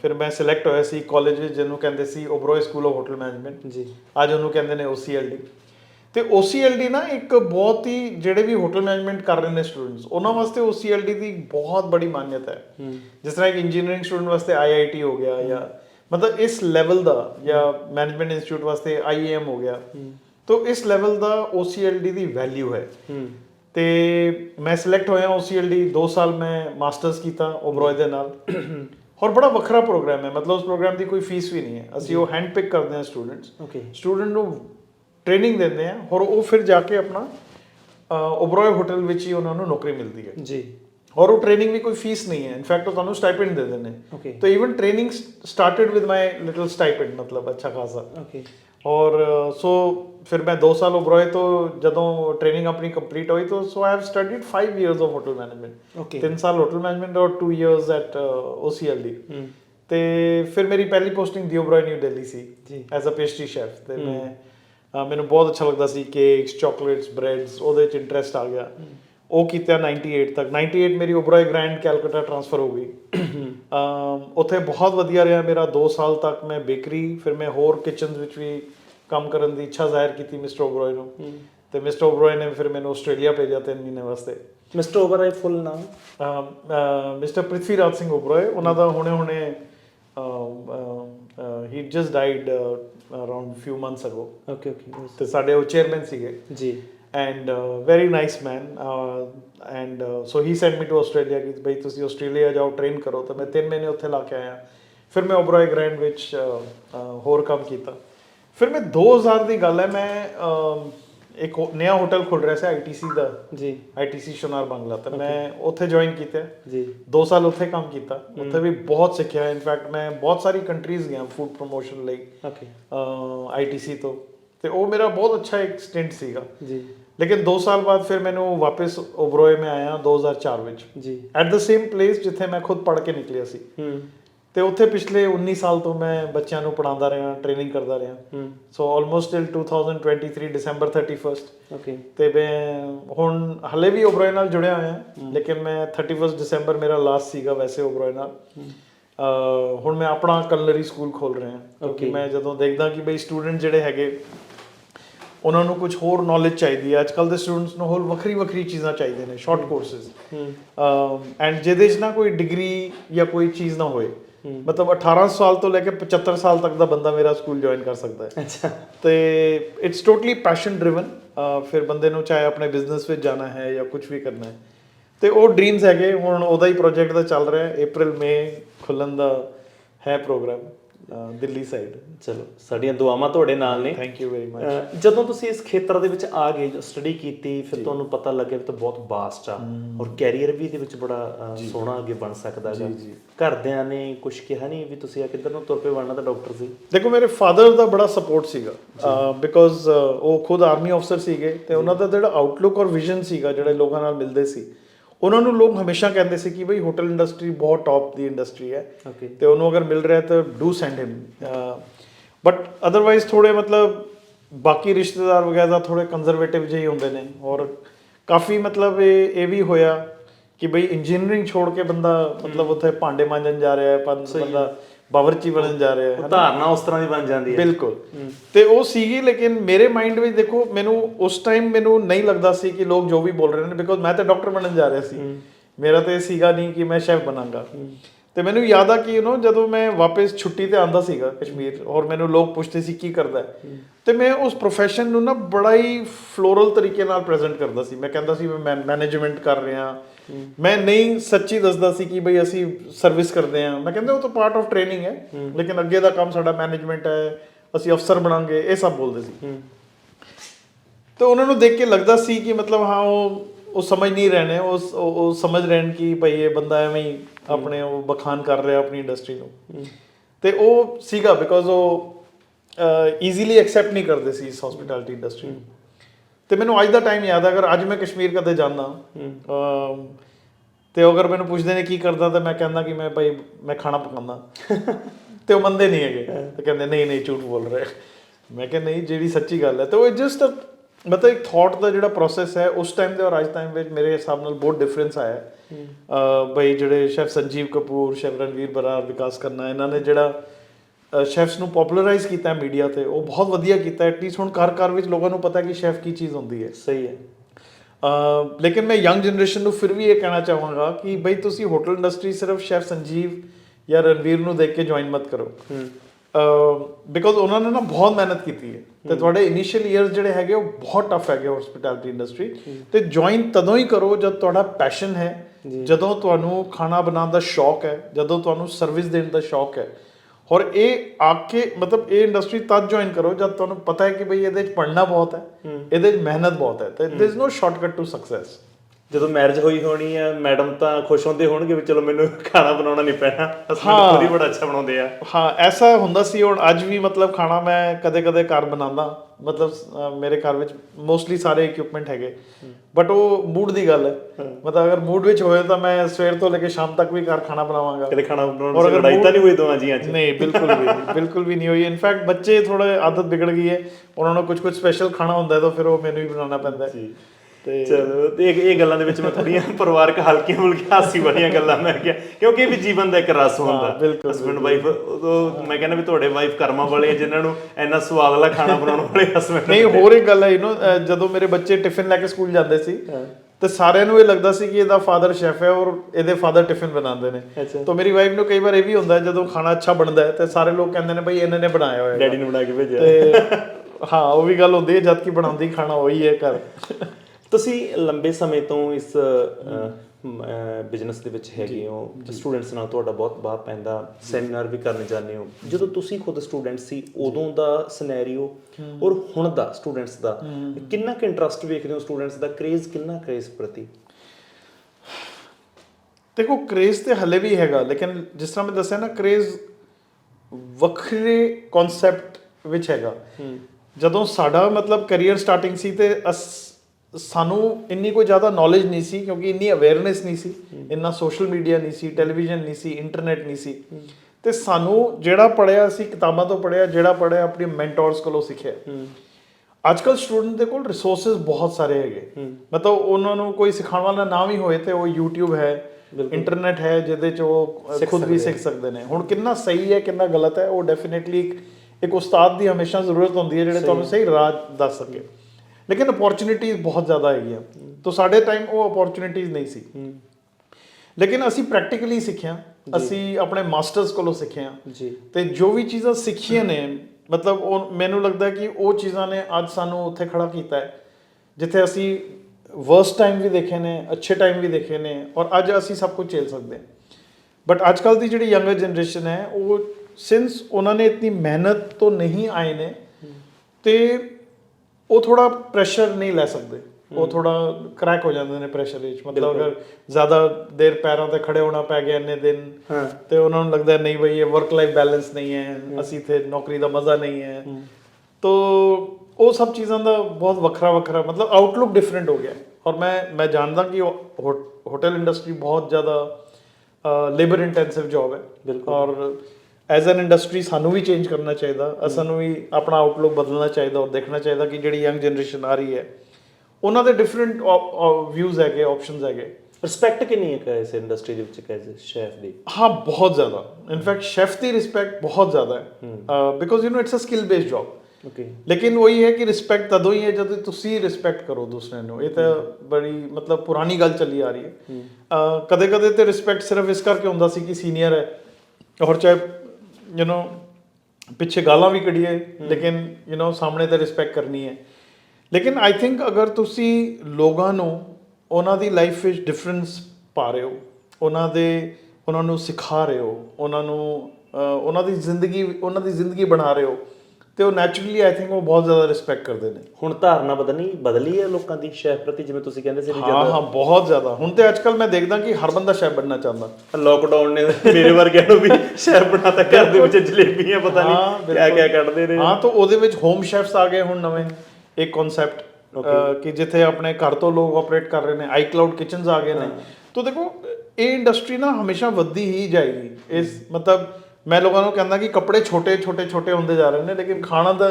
ਫਿਰ ਮੈਂ ਸਿਲੈਕਟ ਹੋਇਆ ਸੀ ਕਾਲਜ ਵਿੱਚ ਜਿਹਨੂੰ ਕਹਿੰਦੇ ਸੀ Oberoi school of hotel management ji. ਅੱਜ ਉਹਨੂੰ ਕਹਿੰਦੇ ਨੇ OCLD ਤੇ OCLD ਨਾ ਇੱਕ ਬਹੁਤ ਹੀ ਜਿਹੜੇ ਵੀ ਹੋਟਲ ਮੈਨੇਜਮੈਂਟ ਕਰ ਰਹੇ ਨੇ ਸਟੂਡੈਂਟਸ ਉਹਨਾਂ ਵਾਸਤੇ OCLD ਦੀ ਬਹੁਤ ਬੜੀ ਮਾਨਤਾ ਹੈ। ਜਿਸ ਤਰ੍ਹਾਂ ਇੱਕ ਇੰਜੀਨੀਅਰਿੰਗ ਸਟੂਡੈਂਟ ਵਾਸਤੇ IIT ਹੋ ਗਿਆ ਜਾਂ ਮਤਲਬ ਇਸ ਲੈਵਲ ਦਾ ਜਾਂ ਮੈਨੇਜਮੈਂਟ ਇੰਸਟੀਚਿਊਟ ਵਾਸਤੇ IAM ਹੋ ਗਿਆ। ਤੋ ਇਸ ਲੈਵਲ ਦਾ OCLD ਦੀ ਵੈਲਿਊ ਹੈ। ਤੇ ਮੈਂ ਸਿਲੈਕਟ ਹੋਇਆ OCLD 2 ਸਾਲ ਮੈਂ ਮਾਸਟਰਸ ਕੀਤਾ ਓਬਰੋਏ ਦੇ ਨਾਲ। ਔਰ ਬੜਾ ਵੱਖਰਾ ਪ੍ਰੋਗਰਾਮ ਹੈ ਮਤਲਬ ਉਸ ਪ੍ਰੋਗਰਾਮ ਦੀ ਕੋਈ ਫੀਸ ਵੀ ਨਹੀਂ ਹੈ। ਅਸੀਂ ਉਹ ਹੈਂਡ ਪਿਕ ਕਰਦੇ ਹਾਂ ਸਟੂਡੈਂਟਸ ਓਕੇ ਸਟੂਡੈਂਟ ਨੂੰ ਟ੍ਰੇਨਿੰਗ ਦਿੰਦੇ ਆ ਔਰ ਉਹ ਫਿਰ ਜਾ ਕੇ ਆਪਣਾ ਓਬਰੋਏ ਹੋਟਲ ਵਿੱਚ ਹੀ ਉਹਨਾਂ ਨੂੰ ਨੌਕਰੀ ਮਿਲਦੀ ਹੈ। ਜੀ। ਔਰ ਉਹ ਟ੍ਰੇਨਿੰਗ ਵੀ ਕੋਈ ਫੀਸ ਨਹੀਂ ਹੈ। ਇਨਫੈਕਟ ਉਹ ਤੁਹਾਨੂੰ ਸਟਾਈਪੈਂਡ ਦੇ ਦਿੰਦੇ ਨੇ. ਤਾਂ even training started with my little stipend ਮਤਲਬ ਅੱਛਾ ਖਾਸਾ। ਓਕੇ ਔਰ ਸੋ ਫਿਰ ਮੈਂ 2 ਸਾਲ ਉਬਰੋਏ ਤੋਂ ਜਦੋਂ ਟ੍ਰੇਨਿੰਗ ਆਪਣੀ ਕੰਪਲੀਟ ਹੋਈ ਤਾਂ so I have studied 5 years of hotel management Okay. 3 ਸਾਲ ਹੋਟਲ ਮੈਨੇਜਮੈਂਟ ਔਰ 2 ਇਅਰਸ ਐਟ OCLD ਹੂੰ। ਤੇ ਫਿਰ ਮੇਰੀ ਪਹਿਲੀ ਪੋਸਟਿੰਗ ਦੀ ਉਬਰੋਏ ਨਿਊ ਦਿੱਲੀ ਸੀ ਜੀ। ਐਜ਼ ਅ ਪੇਸਟਰੀ ਸ਼ੈਫ ਤੇ ਮੈਂ ਮੈਨੂੰ ਬਹੁਤ ਅੱਛਾ ਲੱਗਦਾ ਸੀ ਕੇਕਸ ਚਾਕਲੇਟਸ ਬ੍ਰੈਡਸ ਉਹਦੇ ਚ ਇੰਟਰਸਟ ਆ ਗਿਆ। ਉਹ ਕੀਤਾ 98 ਤੱਕ। 98 ਮੇਰੀ ਉਬਰੋਏ ਗ੍ਰੈਂਡ ਕੈਲਕਟਾ ਟ੍ਰਾਂਸਫਰ ਹੋ ਗਈ। ਉੱਥੇ ਬਹੁਤ ਵਧੀਆ ਰਿਹਾ ਮੇਰਾ 2 ਸਾਲ ਤੱਕ ਮੈਂ ਬੇਕਰੀ ਫਿਰ ਮੈਂ ਹੋਰ ਕਿਚਨਸ ਵਿੱਚ ਵੀ ਕੰਮ ਕਰਨ ਦੀ ਇੱਛਾ ਜ਼ਾਹਿਰ ਕੀਤੀ ਮਿਸਟਰ ਓਬਰੋਏ ਨੂੰ। ਤੇ ਮਿਸਟਰ ਓਬਰੋਏ ਨੇ ਫਿਰ ਮੈਨੂੰ ਆਸਟ੍ਰੇਲੀਆ ਭੇਜਿਆ 3 ਮਹੀਨੇ ਵਾਸਤੇ। ਮਿਸਟਰ ਓਬਰਾਏ ਫੁੱਲ ਨਾਮ? ਮਿਸਟਰ ਪ੍ਰਿਥਵੀ ਰਾਜ ਸਿੰਘ ਓਬਰੋਏ ਉਹਨਾਂ ਦਾ ਹੁਣੇ ਹੁਣੇ ਹੀ just died around few months ago okay okay ਤੇ ਸਾਡੇ ਉਹ ਚੇਅਰਮੈਨ ਸੀਗੇ। ਜੀ। And very nice man and so he send me to Australia ਕਿ ਬਈ ਤੁਸੀਂ ਆਸਟ੍ਰੇਲੀਆ ਜਾਓ ਟ੍ਰੇਨ ਕਰੋ ਤਾਂ ਮੈਂ 3 ਮਹੀਨੇ ਉੱਥੇ ਲਾ ਕੇ ਆਇਆ ਫਿਰ ਮੈਂ ਓਬਰਾਏ ਗ੍ਰੈਂਡ ਵਿੱਚ ਹੋਰ ਕੰਮ ਕੀਤਾ ਫਿਰ ਮੈਂ 2000 ਦੀ ਗੱਲ ਹੈ ਮੈਂ ਇੱਕ ਨਵਾਂ ਹੋਟਲ ਖੁੱਲ ਰਿਹਾ ਸੀ ਆਈਟੀਸੀ ਦਾ ਜੀ ਆਈਟੀਸੀ ਸ਼ੁਨਾਰ ਬੰਗਲਾ ਤੇ ਮੈਂ ਉੱਥੇ ਜੁਆਇਨ ਕੀਤਾ ਜੀ 2 ਸਾਲ ਉੱਥੇ ਕੰਮ ਕੀਤਾ ਉੱਥੇ ਵੀ ਬਹੁਤ ਸਿੱਖਿਆ ਇਨਫੈਕਟ ਮੈਂ ਬਹੁਤ ਸਾਰੀ ਕੰਟਰੀਜ਼ ਗਿਆ ਫੂਡ ਪ੍ਰੋਮੋਸ਼ਨ ਲਈ ਓਕੇ ਆਈਟੀਸੀ ਤੋਂ ਤੇ ਉਹ ਮੇਰਾ ਬਹੁਤ ਅੱਛਾ ਇੱਕ ਸਟਿੰਟ ਸੀਗਾ ਜੀ ਲੇਕਿਨ 2 ਸਾਲ ਬਾਅਦ ਫਿਰ ਮੈਨੂੰ ਵਾਪਸ ਓਬਰੋਏ ਮੈਂ ਆਇਆ 2004 ਵਿੱਚ। ਜੀ। ਐਟ ਦ ਸੇਮ ਪਲੇਸ ਜਿੱਥੇ ਮੈਂ ਖੁਦ ਪੜ੍ਹ ਕੇ ਨਿਕਲਿਆ ਸੀ। ਹੂੰ। ਤੇ ਉੱਥੇ ਪਿਛਲੇ 19 ਸਾਲ ਤੋਂ ਮੈਂ ਬੱਚਿਆਂ ਨੂੰ ਪੜਾਉਂਦਾ ਰਿਹਾ ਟ੍ਰੇਨਿੰਗ ਕਰਦਾ ਰਿਹਾ। ਹੂੰ। So almost till 2023 December 31st okay ਤੇ ਮੈਂ ਹੁਣ ਹਲੇ ਵੀ ਓਬਰੋਏ ਨਾਲ ਜੁੜਿਆ ਹੋਇਆ। ਲੇਕਿਨ ਮੈਂ 31 ਦਸੰਬਰ ਮੇਰਾ ਲਾਸਟ ਸੀਗਾ ਵੈਸੇ ਓਬਰੋਏ ਨਾਲ। ਹੁਣ ਮੈਂ ਆਪਣਾ ਕਲਨਰੀ ਸਕੂਲ ਖੋਲ ਰਿਹਾ। ਕਿਉਂਕਿ. ਮੈਂ ਜਦੋਂ ਦੇਖਦਾ ਕਿ ਬਈ ਸਟੂਡੈਂਟ ਜਿਹੜੇ ਹੈਗੇ ਉਹਨਾਂ ਨੂੰ ਕੁਝ ਹੋਰ ਨੌਲੇਜ ਚਾਹੀਦੀ ਹੈ। ਅੱਜਕੱਲ ਦੇ ਸਟੂਡੈਂਟਸ ਨੂੰ ਹੋਰ ਵੱਖਰੀ ਵੱਖਰੀ ਚੀਜ਼ਾਂ ਚਾਹੀਦੇ ਨੇ ਸ਼ਾਰਟ ਕੋਰਸਸ ਐਂਡ ਜਿਹਦੇ 'ਚ ਨਾ ਕੋਈ ਡਿਗਰੀ ਜਾਂ ਕੋਈ ਚੀਜ਼ ਨਾ ਹੋਏ। ਮਤਲਬ 18 ਸਾਲ ਤੋਂ ਲੈ ਕੇ 75 ਸਾਲ ਤੱਕ ਦਾ ਬੰਦਾ ਮੇਰਾ ਸਕੂਲ ਜੁਆਇਨ ਕਰ ਸਕਦਾ ਹੈ। ਅੱਛਾ। ਤੇ ਇਟਸ ਟੋਟਲੀ ਪੈਸ਼ਨ ਡਰਿਵਨ ਫਿਰ ਬੰਦੇ ਨੂੰ ਚਾਹੇ ਆਪਣੇ ਬਿਜ਼ਨਸ ਵਿੱਚ ਜਾਣਾ ਹੈ ਜਾਂ ਕੁਝ ਵੀ ਕਰਨਾ ਹੈ। ਤੇ ਉਹ ਡ੍ਰੀਮਸ ਹੈਗੇ ਹੁਣ ਉਹਦਾ ਹੀ ਪ੍ਰੋਜੈਕਟ ਦਾ ਚੱਲ ਰਿਹਾ ਹੈ April May ਖੁੱਲਣ ਦਾ ਹੈ ਪ੍ਰੋਗਰਾਮ ਦਿੱਲੀ ਸਾਈਡ ਚਲੋ ਸਾਡੀਆਂ ਦੁਆਵਾਂ ਤੁਹਾਡੇ ਨਾਲ ਨੇ। ਥੈਂਕ ਯੂ ਵੈਰੀ ਮਚ ਜਦੋਂ ਤੁਸੀਂ ਇਸ ਖੇਤਰ ਦੇ ਵਿੱਚ ਆ ਗਏ ਸਟੱਡੀ ਕੀਤੀ ਫਿਰ ਤੁਹਾਨੂੰ ਪਤਾ ਲੱਗਿਆ ਵੀ ਤਾਂ ਬਹੁਤ ਬਾਸਟ ਆ। ਔਰ ਕੈਰੀਅਰ ਵੀ ਇਹਦੇ ਵਿੱਚ ਬੜਾ ਸੋਹਣਾ ਅੱਗੇ ਬਣ ਸਕਦਾ ਹੈਗਾ। ਘਰਦਿਆਂ ਨੇ ਕੁਝ ਕਿਹਾ ਨਹੀਂ ਵੀ ਤੁਸੀਂ ਆ ਕਿੱਧਰ ਨੂੰ ਤੁਰ ਪਏ ਬਣਨਾ ਤਾਂ ਡਾਕਟਰ ਸੀ। ਦੇਖੋ ਮੇਰੇ ਫਾਦਰ ਦਾ ਬੜਾ ਸਪੋਰਟ ਸੀਗਾ ਬਿਕੋਜ਼ ਉਹ ਖੁਦ ਆਰਮੀ ਅਫਸਰ ਸੀਗੇ ਤੇ ਉਹਨਾਂ ਦਾ ਜਿਹੜਾ ਆਊਟਲੁੱਕ ਔਰ ਵਿਜ਼ਨ ਸੀਗਾ ਜਿਹੜੇ ਲੋਕਾਂ ਨਾਲ ਮਿਲਦੇ ਸੀ ਉਹਨਾਂ ਨੂੰ ਲੋਕ ਹਮੇਸ਼ਾ ਕਹਿੰਦੇ ਸੀ ਕਿ ਬਈ ਹੋਟਲ ਇੰਡਸਟਰੀ ਬਹੁਤ ਟੌਪ ਦੀ ਇੰਡਸਟਰੀ ਹੈ। ਤੇ ਉਹਨੂੰ ਅਗਰ ਮਿਲ ਰਿਹਾ ਤਾਂ do send him but otherwise ਥੋੜੇ ਮਤਲਬ ਬਾਕੀ ਰਿਸ਼ਤੇਦਾਰ ਵਗੈਰਾ ਥੋੜੇ ਕੰਜ਼ਰਵੇਟਿਵ ਜਿਹੇ ਹੁੰਦੇ ਨੇ ਔਰ ਕਾਫੀ ਮਤਲਬ ਇਹ ਇਹ ਵੀ ਹੋਇਆ ਕਿ ਬਈ ਇੰਜੀਨੀਅਰਿੰਗ ਛੋੜ ਕੇ ਬੰਦਾ ਮਤਲਬ ਉੱਥੇ ਭਾਂਡੇ ਮਾਂਜਣ ਜਾ ਰਿਹਾ ਹੈ। ਬੰਦਾ ਬਾਵਰਚੀ ਬਣਨ ਜਾ ਰਿਹਾ ਹੈ ਧਾਰਨਾ ਉਸ ਤਰ੍ਹਾਂ ਦੀ ਬਣ ਜਾਂਦੀ ਹੈ। ਬਿਲਕੁਲ। ਤੇ ਉਹ ਸੀਗੀ ਲੇਕਿਨ ਮੇਰੇ ਮਾਈਂਡ ਵਿੱਚ ਦੇਖੋ ਮੈਨੂੰ ਉਸ ਟਾਈਮ ਮੈਨੂੰ ਨਹੀਂ ਲੱਗਦਾ ਸੀ ਕਿ ਲੋਕ ਜੋ ਵੀ ਬੋਲ ਰਹੇ ਨੇ ਬਿਕੋਜ਼ ਮੈਂ ਤਾਂ ਡਾਕਟਰ ਬਣਨ ਜਾ ਰਿਹਾ ਸੀ। ਮੇਰਾ ਤੇ ਇਹ ਸੀਗਾ ਨਹੀਂ ਕਿ ਮੈਂ ਸ਼ੈਫ ਬਣਾਂਗਾ। ਤੇ ਮੈਨੂੰ ਯਾਦ ਆ ਕਿ ਯੂ نو ਜਦੋਂ ਮੈਂ ਵਾਪਸ ਛੁੱਟੀ ਤੇ ਆਂਦਾ ਸੀਗਾ ਕਸ਼ਮੀਰ ਔਰ ਮੈਨੂੰ ਲੋਕ ਪੁੱਛਦੇ ਸੀ ਕੀ ਕਰਦਾ ਤੇ ਮੈਂ ਉਸ profession ਨੂੰ ਨਾ ਬੜਾ ਹੀ ਫਲੋਰਲ ਤਰੀਕੇ ਨਾਲ ਪ੍ਰੈਜ਼ੈਂਟ ਕਰਦਾ ਸੀ। ਮੈਂ ਕਹਿੰਦਾ ਸੀ ਮੈਂ ਮੈਨੇਜਮੈਂਟ ਕਰ ਰਿਹਾ ਮੈਂ ਨਹੀਂ ਸੱਚੀ ਦੱਸਦਾ ਸੀ ਕਿ ਬਈ ਅਸੀਂ ਸਰਵਿਸ ਕਰਦੇ ਹਾਂ। ਮੈਂ ਕਹਿੰਦਾ ਉਹ ਤਾਂ ਪਾਰਟ ਆਫ ਟ੍ਰੇਨਿੰਗ ਹੈ। ਲੇਕਿਨ ਅੱਗੇ ਦਾ ਕੰਮ ਸਾਡਾ ਮੈਨੇਜਮੈਂਟ ਹੈ ਅਸੀਂ ਅਫਸਰ ਬਣਾਂਗੇ ਇਹ ਸਭ ਬੋਲਦੇ ਸੀ। ਤੇ ਉਹਨਾਂ ਨੂੰ ਦੇਖ ਕੇ ਲੱਗਦਾ ਸੀ ਕਿ ਮਤਲਬ ਹਾਂ ਉਹ ਉਹ ਸਮਝ ਨਹੀਂ ਰਹੇ ਨੇ। ਉਹ ਉਹ ਉਹ ਸਮਝ ਰਹੇ ਨੇ ਕਿ ਭਈ ਇਹ ਬੰਦਾ ਐਵੇਂ ਹੀ ਆਪਣੇ ਉਹ ਬਖਾਨ ਕਰ ਰਿਹਾ ਆਪਣੀ ਇੰਡਸਟਰੀ ਨੂੰ। ਤੇ ਉਹ ਸੀਗਾ ਬਿਕੋਜ਼ ਉਹ ਈਜ਼ੀਲੀ ਐਕਸੈਪਟ ਨਹੀਂ ਕਰਦੇ ਸੀ ਇਸ ਹਸਪਿਟੈਲਿਟੀ ਇੰਡਸਟਰੀ ਨੂੰ। ਤੇ ਮੈਨੂੰ ਅੱਜ ਦਾ ਟਾਈਮ ਯਾਦ ਆ ਅਗਰ ਅੱਜ ਮੈਂ ਕਸ਼ਮੀਰ ਕਦੇ ਜਾਂਦਾ ਤੇ ਅਗਰ ਮੈਨੂੰ ਪੁੱਛਦੇ ਨੇ ਕੀ ਕਰਦਾ ਤਾਂ ਮੈਂ ਕਹਿੰਦਾ ਕਿ ਮੈਂ ਭਾਈ ਮੈਂ ਖਾਣਾ ਪਕਾਉਂਦਾ। ਤੇ ਉਹ ਮੰਨਦੇ ਨਹੀਂ ਹੈਗੇ। ਤੇ ਕਹਿੰਦੇ ਨਹੀਂ ਨਹੀਂ ਝੂਠ ਬੋਲ ਰਹੇ। ਮੈਂ ਕਿਹਾ ਨਹੀਂ ਜਿਹੜੀ ਸੱਚੀ ਗੱਲ ਹੈ। ਤੇ ਉਹ ਜਸਟ ਮਤਲਬ ਇੱਕ ਥਾਟ ਦਾ ਜਿਹੜਾ ਪ੍ਰੋਸੈਸ ਹੈ ਉਸ ਟਾਈਮ ਦੇ ਔਰ ਅੱਜ ਟਾਈਮ ਵਿੱਚ ਮੇਰੇ ਹਿਸਾਬ ਨਾਲ ਬਹੁਤ ਡਿਫਰੈਂਸ ਆਇਆ। ਹੈ। ਬਈ ਜਿਹੜੇ ਸ਼ੈਫ ਸੰਜੀਵ ਕਪੂਰ ਸ਼ੈਫ ਰਣਵੀਰ ਬਰਾਰ ਵਿਕਾਸ ਕਰਨਾ ਇਹਨਾਂ ਨੇ ਜਿਹੜਾ ਸ਼ੈਫਸ ਨੂੰ ਪਪੂਲਰਾਈਜ਼ ਕੀਤਾ ਮੀਡੀਆ ਤੇ ਉਹ ਬਹੁਤ ਵਧੀਆ ਕੀਤਾ ਐਟਲੀਸਟ ਹੁਣ ਘਰ ਘਰ ਵਿੱਚ ਲੋਕਾਂ ਨੂੰ ਪਤਾ ਕਿ ਸ਼ੈਫ ਕੀ ਚੀਜ਼ ਹੁੰਦੀ ਹੈ। ਸਹੀ ਹੈ। ਲੇਕਿਨ ਮੈਂ ਯੰਗ ਜਨਰੇਸ਼ਨ ਨੂੰ ਫਿਰ ਵੀ ਇਹ ਕਹਿਣਾ ਚਾਹਾਂਗਾ ਕਿ ਬਈ ਤੁਸੀਂ ਹੋਟਲ ਇੰਡਸਟਰੀ ਸਿਰਫ ਸ਼ੈਫ ਸੰਜੀਵ ਜਾਂ ਰਣਵੀਰ ਨੂੰ ਦੇਖ ਕੇ ਜੁਆਇਨ ਮਤ ਕਰੋ। ਬਿਕੋਜ਼ ਉਹਨਾਂ ਨੇ ਨਾ ਬਹੁਤ ਮਿਹਨਤ ਕੀਤੀ ਹੈ ਤੇ ਤੁਹਾਡੇ ਇਨੀਸ਼ੀਅਲ ਇਅਰਸ ਜਿਹੜੇ ਹੈਗੇ ਉਹ ਬਹੁਤ ਟਫ ਹੈਗੇ ਹਸਪਿਟੈਲਿਟੀ ਇੰਡਸਟਰੀ ਤੇ ਜੁਆਇਨ ਤਦੋਂ ਹੀ ਕਰੋ ਜਦ ਤੁਹਾਡਾ ਪੈਸ਼ਨ ਹੈ ਜਦੋਂ ਤੁਹਾਨੂੰ ਖਾਣਾ ਬਣਾਉਣ ਦਾ ਸ਼ੌਕ ਹੈ ਜਦੋਂ ਤੁਹਾਨੂੰ ਸਰਵਿਸ ਦੇਣ ਦਾ ਸ਼ੌਕ ਹੈ। ਔਰ ਇਹ ਆ ਕੇ ਮਤਲਬ ਇਹ ਇੰਡਸਟਰੀ ਤਦ ਜੁਆਇਨ ਕਰੋ ਜਦ ਤੁਹਾਨੂੰ ਪਤਾ ਹੈ ਕਿ ਭਈ ਇਹਦੇ ਵਿੱਚ ਪੜ੍ਹਨਾ ਬਹੁਤ ਹੈ ਇਹਦੇ ਵਿੱਚ ਮਿਹਨਤ ਬਹੁਤ ਹੈ ਤੇ there is no shortcut to success ਜਦੋਂ ਮੈਰਿਜ ਹੋਈ ਹੋਣੀ ਹੈ ਮੈਡਮ ਤਾਂ ਖੁਸ਼ ਹੁੰਦੇ ਹੋਣਗੇ ਵੀ ਚਲੋ ਮੈਨੂੰ ਖਾਣਾ ਬਣਾਉਣਾ ਨਹੀਂ ਪੈਣਾ। ਖੁਦ ਹੀ ਬੜਾ ਅੱਛਾ ਬਣਾਉਂਦੇ ਆ। ਹਾਂ ਐਸਾ ਹੁੰਦਾ ਸੀ ਹੁਣ ਅੱਜ ਵੀ ਮਤਲਬ ਖਾਣਾ ਮੈਂ ਕਦੇ-ਕਦੇ ਘਰ ਬਣਾਉਂਦਾ। ਮਤਲਬ ਅਹ, ਮੇਰੇ ਘਰ ਵਿੱਚ ਮੋਸਟਲੀ ਸਾਰੇ ਇਕਵਿਪਮੈਂਟ ਹੈਗੇ। ਬਟ ਉਹ ਮੂਡ ਦੀ ਗੱਲ ਹੈ। ਮਤਲਬ ਅਗਰ ਮੂਡ ਵਿੱਚ ਹੋਏ ਤਾਂ ਮੈਂ ਸਵੇਰ ਤੋਂ ਲੈ ਕੇ ਸ਼ਾਮ ਤੱਕ ਵੀ ਘਰ ਖਾਣਾ ਬਣਾਵਾਂਗਾ। ਕਦੇ ਖਾਣਾ ਬਣਾਉਣ ਔਰ ਦੀ ਅਗਰ ਲੜਾਈ ਤਾਂ ਨਹੀਂ ਹੋਈ ਦੋਵਾਂ ਜੀਆਂ 'ਚ? ਨਹੀਂ ਬਿਲਕੁਲ ਵੀ ਨਹੀਂ ਬਿਲਕੁਲ ਵੀ ਨਹੀਂ ਹੋਈ। ਇਨਫੈਕਟ ਬੱਚੇ ਥੋੜੇ ਆਦਤ ਵਿਗੜ ਗਈ ਹੈ। ਉਹਨਾਂ ਨੂੰ ਕੁਝ ਕੁਝ ਸਪੈਸ਼ਲ ਖਾਣਾ ਹੁੰਦਾ ਹੈ ਤਾਂ ਫਿਰ ਉਹ ਮੈਨੂੰ ਹੀ ਬਣਾਉਣਾ ਪੈਂਦਾ ਹੈ। ਤੇ ਚਲੋ ਤੇ ਇਹ ਇਹ ਗੱਲਾਂ ਦੇ ਵਿੱਚ ਮੈਂ ਥੋੜੀਆਂ ਪਰਿਵਾਰਕ ਹਲਕੀਆਂ ਮੁਲਕੀਆਂ ਹਾਸੀ ਵਾਲੀਆਂ ਗੱਲਾਂ ਮੈਂ ਕਿਹਾ ਕਿਉਂਕਿ ਇਹ ਵੀ ਜੀਵਨ ਦਾ ਇੱਕ ਰਸ ਹੁੰਦਾ। ਹਸਬੰਡ ਵਾਈਫ ਉਦੋਂ ਮੈਂ ਕਹਿੰਦਾ ਵੀ ਤੁਹਾਡੇ ਵਾਈਫ ਕਰਮਾਂ ਵਾਲੇ ਆ ਜਿਨ੍ਹਾਂ ਨੂੰ ਇੰਨਾ ਸਵਾਦ ਵਾਲਾ ਖਾਣਾ ਬਣਾਉਣ ਵਾਲੇ ਹਸਬੰਡ ਨਹੀਂ ਹੋਰ ਇੱਕ ਗੱਲ ਹੈ ਯੂ نو ਜਦੋਂ ਮੇਰੇ ਬੱਚੇ ਟਿਫਿਨ ਲੈ ਕੇ ਸਕੂਲ ਜਾਂਦੇ ਸੀ ਤੇ ਸਾਰਿਆਂ ਨੂੰ ਇਹ ਲੱਗਦਾ ਸੀ ਕਿ ਇਹਦਾ ਫਾਦਰ ਸ਼ੈਫ ਹੈ ਔਰ ਇਹਦੇ ਫਾਦਰ ਟਿਫਿਨ ਬਣਾਉਂਦੇ ਨੇ। ਤਾਂ ਮੇਰੀ ਵਾਈਫ ਨੂੰ ਕਈ ਵਾਰ ਇਹ ਵੀ ਹੁੰਦਾ ਜਦੋਂ ਖਾਣਾ ਅੱਛਾ ਬਣਦਾ ਹੈ ਤੇ ਸਾਰੇ ਲੋਕ ਕਹਿੰਦੇ ਨੇ ਬਈ ਇਹਨਾਂ ਨੇ ਬਣਾਇਆ ਹੋਇਆ ਹੈ ਡੈਡੀ ਨੂੰ ਬਣਾ ਕੇ ਭੇਜਿਆ। ਤੇ ਹਾਂ ਉਹ ਵੀ ਗੱਲ ਹੁੰਦੀ ਹੈ ਜਦ ਕਿ ਬਣਾਉਂਦੀ ਖਾਣਾ ਉਹੀ ਹੈ ਘਰ। ਤੁਸੀਂ ਲੰਬੇ ਸਮੇਂ ਤੋਂ ਇਸ ਬਿਜ਼ਨਸ ਦੇ ਵਿੱਚ ਹੈਗੇ ਹੋ ਸਟੂਡੈਂਟਸ ਨਾਲ ਤੁਹਾਡਾ ਬਹੁਤ ਬਾਹ ਪੈਂਦਾ ਸੈਮੀਨਾਰ ਵੀ ਕਰਨੇ ਜਾਂਦੇ ਹੋ। ਜਦੋਂ ਤੁਸੀਂ ਖੁਦ ਸਟੂਡੈਂਟ ਸੀ ਉਦੋਂ ਦਾ ਸਿਨੈਰੀਓ ਔਰ ਹੁਣ ਦਾ ਸਟੂਡੈਂਟਸ ਦਾ ਕਿੰਨਾ ਕੁ ਇੰਟਰਸਟ ਵੇਖਦੇ ਹੋ ਸਟੂਡੈਂਟਸ ਦਾ? ਕ੍ਰੇਜ਼ ਕਿੰਨਾ ਕੁ ਇਸ ਪ੍ਰਤੀ? ਦੇਖੋ ਕ੍ਰੇਜ਼ ਤੇ ਹਲੇ ਵੀ ਹੈਗਾ ਲੇਕਿਨ ਜਿਸ ਤਰ੍ਹਾਂ ਮੈਂ ਦੱਸਿਆ ਨਾ ਕ੍ਰੇਜ਼ ਵੱਖਰੇ ਕਨਸੈਪਟ ਵਿੱਚ ਹੈਗਾ। ਜਦੋਂ ਸਾਡਾ ਮਤਲਬ ਕੈਰੀਅਰ ਸਟਾਰਟਿੰਗ ਸੀ ਤੇ ਅਸ- ਸਾਨੂੰ ਇੰਨੀ ਕੋਈ ਜ਼ਿਆਦਾ ਨੌਲੇਜ ਨਹੀਂ ਸੀ ਕਿਉਂਕਿ ਇੰਨੀ ਅਵੇਅਰਨੈਸ ਨਹੀਂ ਸੀ ਇੰਨਾ ਸੋਸ਼ਲ ਮੀਡੀਆ ਨਹੀਂ ਸੀ ਟੈਲੀਵਿਜ਼ਨ ਨਹੀਂ ਸੀ ਇੰਟਰਨੈਟ ਨਹੀਂ ਸੀ। ਤੇ ਸਾਨੂੰ ਜਿਹੜਾ ਪੜਿਆ ਸੀ ਕਿਤਾਬਾਂ ਤੋਂ ਪੜਿਆ ਜਿਹੜਾ ਪੜਿਆ ਆਪਣੀ ਮੈਂਟੋਰਸ ਕੋਲੋਂ ਸਿੱਖਿਆ। ਅੱਜ ਕੱਲ ਸਟੂਡੈਂਟ ਦੇ ਕੋਲ ਰਿਸੋਰਸਸ ਬਹੁਤ ਸਾਰੇ ਹੈਗੇ। ਮਤਲਬ ਉਹਨਾਂ ਨੂੰ ਕੋਈ ਸਿਖਾਉਣ ਵਾਲਾ ਨਾ ਵੀ ਹੋਏ ਤੇ ਉਹ YouTube ਹੈ ਇੰਟਰਨੈਟ ਹੈ ਜਿਹਦੇ ਚ ਉਹ ਖੁਦ ਵੀ ਸਿੱਖ ਸਕਦੇ ਨੇ। ਹੁਣ ਕਿੰਨਾ ਸਹੀ ਹੈ ਕਿੰਨਾ ਗਲਤ ਹੈ ਉਹ ਡੈਫੀਨਿਟਲੀ ਇੱਕ ਇੱਕ ਉਸਤਾਦ ਦੀ ਹਮੇਸ਼ਾ ਜ਼ਰੂਰਤ ਹੁੰਦੀ ਹੈ ਜਿਹੜੇ ਤੁਹਾਨੂੰ ਸਹੀ ਰਾਹ ਦੱਸ ਸਕੇ। ਲੇਕਿਨ ਅਪੋਰਚੁਨਿਟੀਜ਼ ਬਹੁਤ ਜ਼ਿਆਦਾ ਹੈਗੀਆਂ ਤਾਂ ਸਾਡੇ ਟਾਈਮ ਉਹ ਅਪੋਰਚੁਨਿਟੀਜ਼ ਨਹੀਂ ਸੀ। ਲੇਕਿਨ ਅਸੀਂ ਪ੍ਰੈਕਟੀਕਲੀ ਸਿੱਖਿਆ। ਅਸੀਂ ਆਪਣੇ ਮਾਸਟਰਸ ਕੋਲੋਂ ਸਿੱਖਿਆ। ਜੀ। ਤੇ ਜੋ ਵੀ ਚੀਜ਼ਾਂ ਸਿੱਖੀਆਂ ਨੇ ਮਤਲਬ ਉਹ ਮੈਨੂੰ ਲੱਗਦਾ ਕਿ ਉਹ ਚੀਜ਼ਾਂ ਨੇ ਅੱਜ ਸਾਨੂੰ ਉੱਥੇ ਖੜਾ ਕੀਤਾ ਹੈ ਜਿੱਥੇ ਅਸੀਂ ਵਰਸਟ ਟਾਈਮ ਵੀ ਦੇਖੇ ਨੇ ਅੱਛੇ ਟਾਈਮ ਵੀ ਦੇਖੇ ਨੇ ਔਰ ਅੱਜ ਅਸੀਂ ਸਭ ਕੁਝ ਝੇਲ ਸਕਦੇ ਹਾਂ। ਬਟ ਅੱਜ ਕੱਲ ਦੀ ਜਿਹੜੀ ਯੰਗਰ ਜਨਰੇਸ਼ਨ ਹੈ ਉਹ ਸਿੰਸ ਉਹਨਾਂ ਨੇ ਇਤਨੀ ਮਿਹਨਤ ਤੋਂ ਨਹੀਂ ਆਏ ਨੇ ਤੇ ਉਹ ਥੋੜਾ ਪ੍ਰੈਸ਼ਰ ਨਹੀਂ ਲੈ ਸਕਦੇ। ਉਹ ਥੋੜਾ ਕ੍ਰੈਕ ਹੋ ਜਾਂਦੇ ਨੇ ਪ੍ਰੈਸ਼ਰ ਵਿੱਚ। ਮਤਲਬ ਅਗਰ ਜ਼ਿਆਦਾ ਦੇਰ ਪੈਰਾਂ ਤੇ ਖੜੇ ਹੋਣਾ ਪੈ ਗਿਆ ਇੰਨੇ ਦਿਨ ਤੇ ਉਹਨਾਂ ਨੂੰ ਲੱਗਦਾ ਨਹੀਂ ਬਈ ਇਹ ਵਰਕ ਲਾਈਫ ਬੈਲੈਂਸ ਨਹੀਂ ਹੈ ਅਸੀਂ ਇੱਥੇ ਨੌਕਰੀ ਦਾ ਮਜ਼ਾ ਨਹੀਂ ਹੈ। ਤੋ ਉਹ ਸਭ ਚੀਜ਼ਾਂ ਦਾ ਬਹੁਤ ਵੱਖਰਾ ਵੱਖਰਾ ਮਤਲਬ ਆਊਟਲੁੱਕ ਡਿਫਰੈਂਟ ਹੋ ਗਿਆ। ਔਰ ਮੈਂ ਮੈਂ ਜਾਣਦਾ ਕਿ ਹੋਟਲ ਇੰਡਸਟਰੀ ਬਹੁਤ ਜ਼ਿਆਦਾ ਲੇਬਰ ਇੰਟੈਂਸਿਵ ਜੌਬ ਹੈ। ਬਿਲਕੁਲ। ਔਰ ਐਜ਼ ਐਨ ਇੰਡਸਟਰੀ ਸਾਨੂੰ ਵੀ ਚੇਂਜ ਕਰਨਾ ਚਾਹੀਦਾ। ਅ ਸਾਨੂੰ ਵੀ ਆਪਣਾ ਆਊਟਲੁੱਕ ਬਦਲਣਾ ਚਾਹੀਦਾ ਔਰ ਦੇਖਣਾ ਚਾਹੀਦਾ ਕਿ ਜਿਹੜੀ ਯੰਗ ਜਨਰੇਸ਼ਨ ਆ ਰਹੀ ਹੈ ਉਹਨਾਂ ਦੇ ਡਿਫਰੈਂਟ ਵਿਊਜ਼ ਹੈਗੇ ਆਪਸ਼ਨਸ ਹੈਗੇ। ਰਿਸਪੈਕਟ ਕਿੰਨੀ ਹੈ ਇਸ ਇੰਡਸਟਰੀ ਦੇ ਵਿੱਚ ਕੈਸੇ ਸ਼ੈਫ ਦੀ? ਹਾਂ ਬਹੁਤ ਜ਼ਿਆਦਾ। ਇਨਫੈਕਟ ਸ਼ੈਫ ਦੀ ਰਿਸਪੈਕਟ ਬਹੁਤ ਜ਼ਿਆਦਾ ਹੈ। Because you know it's a skill based job okay ਲੇਕਿਨ ਉਹੀ ਹੈ ਕਿ ਰਿਸਪੈਕਟ ਤਦੋਂ ਹੀ ਹੈ ਜਦੋਂ ਤੁਸੀਂ ਰਿਸਪੈਕਟ ਕਰੋ ਦੂਸਰਿਆਂ ਨੂੰ। ਇਹ ਤਾਂ ਬੜੀ ਮਤਲਬ ਪੁਰਾਣੀ ਗੱਲ ਚੱਲੀ ਆ ਰਹੀ ਹੈ। ਕਦੇ ਕਦੇ ਤੇ ਰਿਸਪੈਕਟ ਸਿਰਫ ਇਸ ਕਰਕੇ ਹੁੰਦਾ ਸੀ ਕਿ ਸੀਨੀਅਰ ਹੈ। ਔਰ ਚਾਹੇ ਯੂ نو ਪਿੱਛੇ ਗਾਲਾਂ ਵੀ ਕੱਢੀਏ ਲੇਕਿਨ ਯੂ نو ਸਾਹਮਣੇ ਤੇ ਰਿਸਪੈਕਟ ਕਰਨੀ ਹੈ ਲੇਕਿਨ ਆਈ ਥਿੰਕ ਅਗਰ ਤੁਸੀਂ ਲੋਕਾਂ ਨੂੰ ਉਹਨਾਂ ਦੀ ਲਾਈਫ ਵਿੱਚ ਡਿਫਰੈਂਸ ਪਾ ਰਹੇ ਹੋ ਉਹਨਾਂ ਦੇ ਉਹਨਾਂ ਨੂੰ ਸਿਖਾ ਰਹੇ ਹੋ ਉਹਨਾਂ ਨੂੰ ਅਹ, ਉਹਨਾਂ ਦੀ ਜ਼ਿੰਦਗੀ ਉਹਨਾਂ ਦੀ ਜ਼ਿੰਦਗੀ ਬਣਾ ਰਹੇ ਹੋ ਤੇ ਉਹ ਨੈਚੁਰਲੀ ਆਈ ਥਿੰਕ ਉਹ ਬਹੁਤ ਜ਼ਿਆਦਾ ਰਿਸਪੈਕਟ ਕਰਦੇ ਨੇ। ਹੁਣ ਧਾਰਨਾ ਬਦਲਣੀ ਬਦਲੀ ਹੈ ਲੋਕਾਂ ਦੀ ਸ਼ੈਫ ਪ੍ਰਤੀ ਜਿਵੇਂ ਤੁਸੀਂ ਕਹਿੰਦੇ ਸੀ ਵੀ ਹਾਂ ਹਾਂ ਬਹੁਤ ਜ਼ਿਆਦਾ। ਹੁਣ ਤੇ ਅੱਜਕੱਲ ਮੈਂ ਦੇਖਦਾ ਕਿ ਹਰ ਬੰਦਾ ਸ਼ੈਫ ਬਣਨਾ ਚਾਹੁੰਦਾ। ਲੋਕਡਾਊਨ ਨੇ ਮੇਰੇ ਵਰਗਿਆਂ ਨੂੰ ਵੀ ਸ਼ੈਫ ਬਣਾਤਾ ਘਰ ਦੇ ਵਿੱਚ ਜਲੇਬੀਆਂ ਪਤਾ ਨਹੀਂ ਕਿਆ। ਕਿਆ ਕੱਢਦੇ ਨੇ। ਹਾਂ ਤਾਂ ਉਹਦੇ ਵਿੱਚ ਹੋਮ ਸ਼ੈਫਸ ਆ ਗਏ ਹੁਣ ਨਵੇਂ। ਇੱਕ ਕਨਸੈਪਟ ਕਿ ਜਿੱਥੇ ਆਪਣੇ ਘਰ ਤੋਂ ਲੋਕ ਆਪਰੇਟ ਕਰ ਰਹੇ ਨੇ। ਆਈ ਕਲਾਉਡ ਕਿਚਨਸ ਆ ਗਏ ਨੇ। ਤਾਂ ਦੇਖੋ ਇਹ ਇੰਡਸਟਰੀ ਨਾ ਹਮੇਸ਼ਾ ਵੱਧਦੀ ਹੀ ਜਾਏਗੀ। ਇਸ ਮਤਲਬ ਮੈਂ ਲੋਕਾਂ ਨੂੰ ਕਹਿੰਦਾ ਕਿ ਕੱਪੜੇ ਛੋਟੇ ਛੋਟੇ ਛੋਟੇ ਹੁੰਦੇ ਜਾ ਰਹੇ ਨੇ ਲੇਕਿਨ ਖਾਣਾ ਦਾ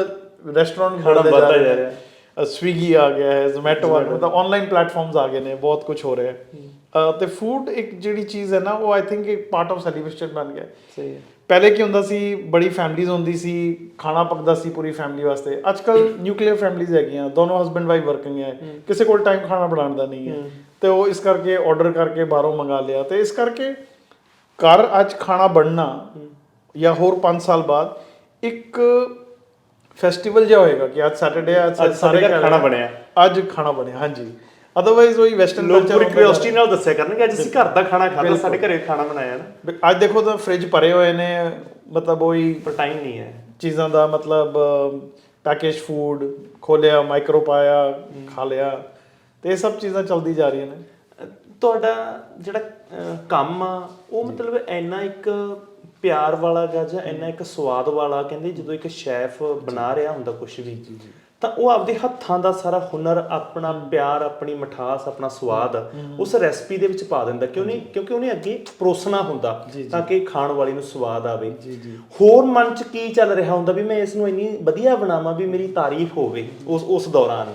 ਰੈਸਟੋਰੈਂਟ ਵੱਧਦਾ ਜਾ। ਰਿਹਾ। ਸਵੀਗੀ ਆ ਗਿਆ ਹੈ ਜ਼ੋਮੈਟੋ ਆ ਗਿਆ ਮਤਲਬ ਆਨਲਾਈਨ ਪਲੇਟਫਾਰਮਸ ਆ ਗਏ ਨੇ ਬਹੁਤ ਕੁਝ ਹੋ ਰਿਹਾ ਹੈ। ਤੇ ਫੂਡ ਇੱਕ ਜਿਹੜੀ ਚੀਜ਼ ਹੈ ਨਾ ਉਹ ਆਈ ਥਿੰਕ ਇੱਕ ਪਾਰਟ ਆਫ ਸੈਲੀਬ੍ਰੇਸ਼ਨ ਬਣ ਗਿਆ ਹੈ। ਸਹੀ ਹੈ। ਪਹਿਲੇ ਕੀ ਹੁੰਦਾ ਸੀ ਬੜੀ ਫੈਮਲੀਜ਼ ਹੁੰਦੀ ਸੀ ਖਾਣਾ ਪੱਕਦਾ ਸੀ ਪੂਰੀ ਫੈਮਿਲੀ ਵਾਸਤੇ। ਅੱਜ ਕੱਲ ਨਿਊਕਲੀਅਰ ਫੈਮਲੀਜ਼ ਹੈਗੀਆਂ ਦੋਨੋਂ ਹਸਬੰਡ ਵਾਈਫ ਵਰਕਿੰਗ ਹੈ। ਕਿਸੇ ਕੋਲ ਟਾਈਮ ਖਾਣਾ ਬਣਾਉਣ ਦਾ ਨਹੀਂ ਹੈ। ਤੇ ਉਹ ਇਸ ਕਰਕੇ ਆਰਡਰ ਕਰਕੇ ਬਾਹਰੋਂ ਮੰਗਾ ਲਿਆ। ਤੇ ਇਸ ਕਰਕੇ ਘਰ ਅੱਜ ਖਾਣਾ ਬਣਨਾ ਜਾਂ ਹੋਰ 5 ਸਾਲ ਬਾਅਦ ਇੱਕ ਫੈਸਟੀਵਲ ਜਿਹਾ ਹੋਏਗਾ ਕਿ ਅੱਜ ਸੈਟਰਡੇ ਅੱਜ ਅੱਜ ਘਰ ਘਰ ਖਾਣਾ ਬਣਿਆ। ਅੱਜ ਖਾਣਾ ਬਣਿਆ ਹਾਂਜੀ। ਅਦਰਵਾਈਜ਼ ਉਹੀ ਵੈਸਟਰਨ ਲੋਕ ਪੂਰੀ ਕਿਉਰਿਓਸਿਟੀ ਨਾਲ ਦੱਸਿਆ ਕਰਨਗੇ ਅੱਜ ਅਸੀਂ ਘਰ ਦਾ ਖਾਣਾ ਖਾਦਾ ਸਾਡੇ ਘਰੇ ਖਾਣਾ ਬਣਾਇਆ ਨਾ। ਅੱਜ ਦੇਖੋ ਤਾਂ ਫ੍ਰਿਜ ਭਰੇ ਹੋਏ ਨੇ ਮਤਲਬ ਉਹੀ ਪਰ ਟਾਈਮ ਨਹੀਂ ਹੈ। ਚੀਜ਼ਾਂ ਦਾ ਮਤਲਬ ਪੈਕੇਜ ਫੂਡ ਖੋਲਿਆ ਮਾਈਕਰੋ ਪਾਇਆ ਖਾ ਲਿਆ ਤੇ ਇਹ ਸਭ ਚੀਜ਼ਾਂ ਚੱਲਦੀ ਜਾ ਰਹੀਆਂ ਨੇ। ਤੁਹਾਡਾ ਜਿਹੜਾ ਕੰਮ ਆ ਉਹ ਮਤਲਬ ਇੰਨਾ ਇੱਕ ਪਿਆਰ ਵਾਲਾ ਗਾ ਜਾਂ ਇੰਨਾ ਇੱਕ ਸਵਾਦ ਵਾਲਾ ਕਹਿੰਦੇ ਜਦੋਂ ਇੱਕ ਸ਼ੈਫ ਬਣਾ ਰਿਹਾ ਹੁੰਦਾ ਕੁਝ ਵੀ ਤਾਂ ਉਹ ਆਪਦੇ ਹੱਥਾਂ ਦਾ ਸਾਰਾ ਹੁਨਰ ਆਪਣਾ ਪਿਆਰ ਆਪਣੀ ਮਠਾਸ ਆਪਣਾ ਸਵਾਦ ਉਸ ਰੈਸਪੀ ਦੇ ਵਿੱਚ ਪਾ ਦਿੰਦਾ। ਕਿਉਂ ਨਹੀਂ ਕਿਉਂਕਿ ਉਹਨੇ ਅੱਗੇ ਪਰੋਸਣਾ ਹੁੰਦਾ ਤਾਂ ਕਿ ਖਾਣ ਵਾਲੀ ਨੂੰ ਸਵਾਦ ਆਵੇ। ਹੋਰ ਮਨ 'ਚ ਕੀ ਚੱਲ ਰਿਹਾ ਹੁੰਦਾ ਵੀ ਮੈਂ ਇਸ ਨੂੰ ਇੰਨੀ ਵਧੀਆ ਬਣਾਵਾਂ ਵੀ ਮੇਰੀ ਤਾਰੀਫ ਹੋਵੇ ਉਸ ਉਸ ਦੌਰਾਨ?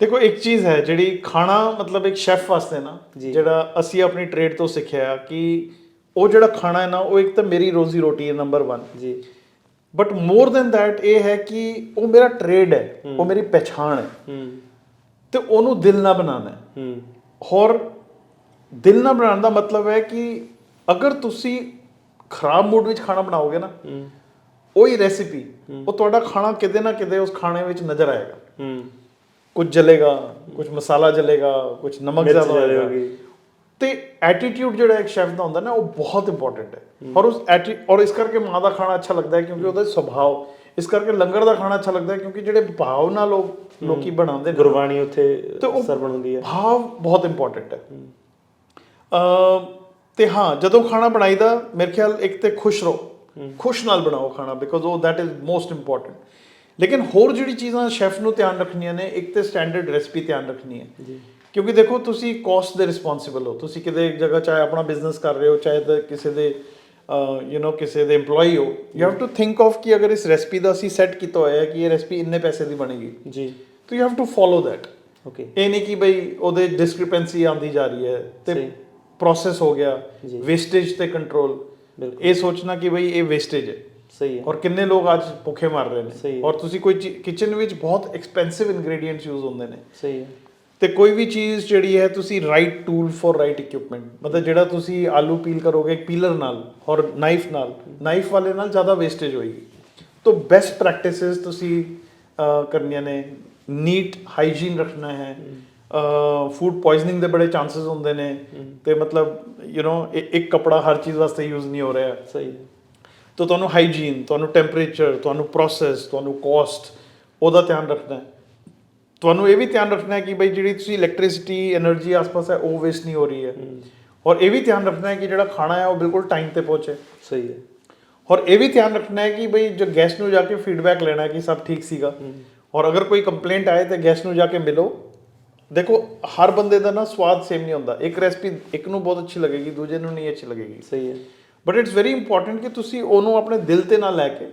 ਦੇਖੋ ਇੱਕ ਚੀਜ਼ ਹੈ ਜਿਹੜੀ ਖਾਣਾ ਮਤਲਬ ਇੱਕ ਸ਼ੈਫ ਵਾਸਤੇ ਨਾ। ਜਿਹੜਾ ਅਸੀਂ ਆਪਣੀ ਟ੍ਰੇਡ ਤੋਂ ਸਿੱਖਿਆ ਕਿ ਉਹ ਜਿਹੜਾ ਖਾਣਾ ਹੈ ਨਾ ਉਹ ਇੱਕ ਤਾਂ ਮੇਰੀ ਰੋਜ਼ੀ ਰੋਟੀ ਹੈ ਨੰਬਰ 1 ਜੀ। ਬਟ ਮੋਰ ਦੈਨ ਥੈਟ ਇਹ ਹੈ ਕਿ ਉਹ ਮੇਰਾ ਟ੍ਰੇਡ ਹੈ ਉਹ ਮੇਰੀ ਪਛਾਣ ਹੈ। ਹੂੰ। ਤੇ ਉਹਨੂੰ ਦਿਲ ਨਾਲ ਬਣਾਉਣਾ ਹੈ। ਹੂੰ। ਹੋਰ ਦਿਲ ਨਾਲ ਬਣਾਉਣ ਦਾ ਮਤਲਬ ਹੈ ਕਿ ਅਗਰ ਤੁਸੀਂ ਖਰਾਬ ਮੂਡ ਵਿੱਚ ਖਾਣਾ ਬਣਾਓਗੇ ਨਾ ਹੂੰ। ਉਹੀ ਰੈਸਿਪੀ ਉਹ ਤੁਹਾਡਾ ਖਾਣਾ ਕਿਤੇ ਨਾ ਕਿਤੇ ਉਸ ਖਾਣੇ ਵਿੱਚ ਨਜ਼ਰ ਆਏਗਾ। ਹੂੰ। ਕੁਝ ਜਲੇਗਾ ਕੁਝ ਮਸਾਲਾ ਜਲੇਗਾ ਕੁਝ ਨਮਕ ਜ਼ਿਆਦਾ ਹੋਏਗਾ। ਤੇ ਐਟੀਟਿਊਡ ਜਿਹੜਾ ਇੱਕ ਸ਼ੈਫ ਦਾ ਹੁੰਦਾ ਨਾ ਉਹ ਬਹੁਤ ਇੰਪੋਰਟੈਂਟ ਹੈ। ਔਰ ਉਸ ਐਟੀ ਔਰ ਇਸ ਕਰਕੇ ਮਾਂ ਦਾ ਖਾਣਾ ਅੱਛਾ ਲੱਗਦਾ ਹੈ ਕਿਉਂਕਿ ਉਹਦਾ ਸੁਭਾਅ ਇਸ ਕਰਕੇ ਲੰਗਰ ਦਾ ਖਾਣਾ ਅੱਛਾ ਲੱਗਦਾ ਹੈ ਕਿਉਂਕਿ ਜਿਹੜੇ ਭਾਵ ਨਾਲ ਲੋਕ ਲੋਕੀ ਬਣਾਉਂਦੇ ਨੇ ਗੁਰਬਾਣੀ ਉੱਥੇ ਸਰਵਣ ਹੁੰਦੀ ਹੈ। ਭਾਵ ਬਹੁਤ ਇੰਪੋਰਟੈਂਟ ਹੈ। ਅ ਤੇ ਹਾਂ ਜਦੋਂ ਖਾਣਾ ਬਣਾਈਦਾ ਮੇਰੇ ਖਿਆਲ ਇੱਕ ਤੇ ਖੁਸ਼ ਰਹੋ। ਖੁਸ਼ ਨਾਲ ਬਣਾਓ ਖਾਣਾ ਬਿਕੋਜ਼ ਉਹ that ਇਜ਼ ਮੋਸਟ ਇੰਪੋਰਟੈਂਟ ਲੇਕਿਨ ਹੋਰ ਜਿਹੜੀ ਚੀਜ਼ਾਂ ਸ਼ੈਫ ਨੂੰ ਧਿਆਨ ਰੱਖਣੀਆਂ ਨੇ ਇੱਕ ਤੇ ਸਟੈਂਡਰਡ ਰੈਸਪੀ ਧਿਆਨ ਰੱਖਣੀ ਹੈ। ਕਿਉਂਕਿ ਦੇਖੋ ਤੁਸੀਂ ਕਾਸਟ ਦੇ ਰਿਸਪੌਂਸਿਬਲ ਹੋ। ਤੁਸੀਂ ਕਿਤੇ ਇੱਕ ਜਗ੍ਹਾ ਚਾਹੇ ਆਪਣਾ ਬਿਜ਼ਨਸ ਕਰ ਰਹੇ ਹੋ ਚਾਹੇ ਤਾਂ ਕਿਸੇ ਦੇ ਯੂ نو ਕਿਸੇ ਦੇ EMPLOYE ਹੋ। You have to think of ਕਿ ਅਗਰ ਇਸ ਰੈਸਪੀ ਦਾ ਅਸੀਂ ਸੈੱਟ ਕੀਤਾ ਹੋਇਆ ਹੈ ਕਿ ਇਹ ਰੈਸਪੀ ਇੰਨੇ ਪੈਸੇ ਦੀ ਬਣੇਗੀ। ਜੀ। ਤਾਂ you have to follow that okay ਇਹ ਨਹੀਂ ਕਿ ਬਈ ਉਹਦੇ ਡਿਸਕ੍ਰਿਪੈਂਸੀ ਆਂਦੀ ਜਾ ਰਹੀ ਹੈ ਤੇ। ਪ੍ਰੋਸੈਸ ਹੋ ਗਿਆ। ਵੇਸਟੇਜ ਤੇ ਕੰਟਰੋਲ। ਇਹ ਸੋਚਣਾ ਕਿ ਬਈ ਇਹ ਵੇਸਟੇਜ ਹੈ। ਸਹੀ ਹੈ। ਔਰ ਕਿੰਨੇ ਲੋਕ ਅੱਜ ਭੁੱਖੇ ਮਰ ਰਹੇ ਨੇ। ਔਰ ਤੁਸੀਂ ਕੋਈ ਕਿਚਨ ਵਿੱਚ ਬਹੁਤ ਐਕਸਪੈਂਸਿਵ ਇੰਗਰੀਡੀਐਂਟਸ ਯੂਜ਼ ਹੁੰਦੇ ਨੇ। ਸਹੀ ਹੈ। ਤੇ ਕੋਈ ਵੀ ਚੀਜ਼ ਜਿਹੜੀ ਹੈ ਤੁਸੀਂ right tool for right equipment ਮਤਲਬ ਜਿਹੜਾ ਤੁਸੀਂ ਆਲੂ ਪੀਲ ਕਰੋਗੇ ਪੀਲਰ ਨਾਲ ਔਰ ਨਾਈਫ ਨਾਲ ਨਾਈਫ ਵਾਲੇ ਨਾਲ ਜ਼ਿਆਦਾ ਵੇਸਟੇਜ ਹੋਏਗੀ। ਤੋਂ ਬੈਸਟ ਪ੍ਰੈਕਟਿਸਸ ਤੁਸੀਂ ਕਰਨੀਆਂ ਨੇ। ਨੀਟ ਹਾਈਜੀਨ ਰੱਖਣਾ ਹੈ। ਫੂਡ ਪੋਇਜ਼ਨਿੰਗ ਦੇ ਬੜੇ ਚਾਂਸਸ ਹੁੰਦੇ ਨੇ। ਤੇ ਮਤਲਬ ਯੂ نو ਇੱਕ ਕਪੜਾ ਹਰ ਚੀਜ਼ ਵਾਸਤੇ ਯੂਜ਼ ਨਹੀਂ ਹੋ ਰਿਹਾ। ਸਹੀ। ਤਾਂ ਤੁਹਾਨੂੰ ਹਾਈਜੀਨ ਤੁਹਾਨੂੰ ਟੈਂਪਰੇਚਰ ਤੁਹਾਨੂੰ ਪ੍ਰੋਸੈਸ ਤੁਹਾਨੂੰ ਕੋਸਟ ਉਹਦਾ ਧਿਆਨ ਰੱਖਣਾ ਹੈ। ਤੁਹਾਨੂੰ ਇਹ ਵੀ ਧਿਆਨ ਰੱਖਣਾ ਹੈ ਕਿ ਬਈ ਜਿਹੜੀ ਤੁਸੀਂ ਇਲੈਕਟ੍ਰਿਸਿਟੀ એનર્ਜੀ ਆਸ-ਪਾਸ ਹੈ ਉਹ ਵੇਸਟ ਨਹੀਂ ਹੋ ਰਹੀ ਹੈ। ਔਰ ਇਹ ਵੀ ਧਿਆਨ ਰੱਖਣਾ ਹੈ ਕਿ ਜਿਹੜਾ ਖਾਣਾ ਹੈ ਉਹ ਬਿਲਕੁਲ ਟਾਈਮ ਤੇ ਪਹੁੰਚੇ। ਸਹੀ ਹੈ। ਔਰ ਇਹ ਵੀ ਧਿਆਨ ਰੱਖਣਾ ਹੈ ਕਿ ਬਈ ਜੋ ਗੈਸ ਨੂੰ ਜਾ ਕੇ ਫੀਡਬੈਕ ਲੈਣਾ ਹੈ ਕਿ ਸਭ ਠੀਕ ਸੀਗਾ। ਔਰ ਅਗਰ ਕੋਈ ਕੰਪਲੇਂਟ ਆਏ ਤੇ ਗੈਸ ਨੂੰ ਜਾ ਕੇ ਮਿਲੋ। ਦੇਖੋ ਹਰ ਬੰਦੇ ਦਾ ਨਾ ਸਵਾਦ ਸੇਮ ਨਹੀਂ ਹੁੰਦਾ। ਇੱਕ ਰੈਸਪੀ ਇੱਕ ਨੂੰ ਬਹੁਤ ਅੱਛੀ ਲੱਗੇਗੀ ਦੂਜੇ ਨੂੰ ਨਹੀਂ ਅੱਛੀ ਲੱਗੇਗੀ। ਸਹੀ ਹੈ। ਬਟ ਇਟਸ ਵੈਰੀ ਇੰਪੋਰਟੈਂਟ ਕਿ ਤੁਸੀਂ ਉਹਨੂੰ ਆਪਣੇ ਦਿਲ ਤੇ ਨਾ ਲੈ ਕੇ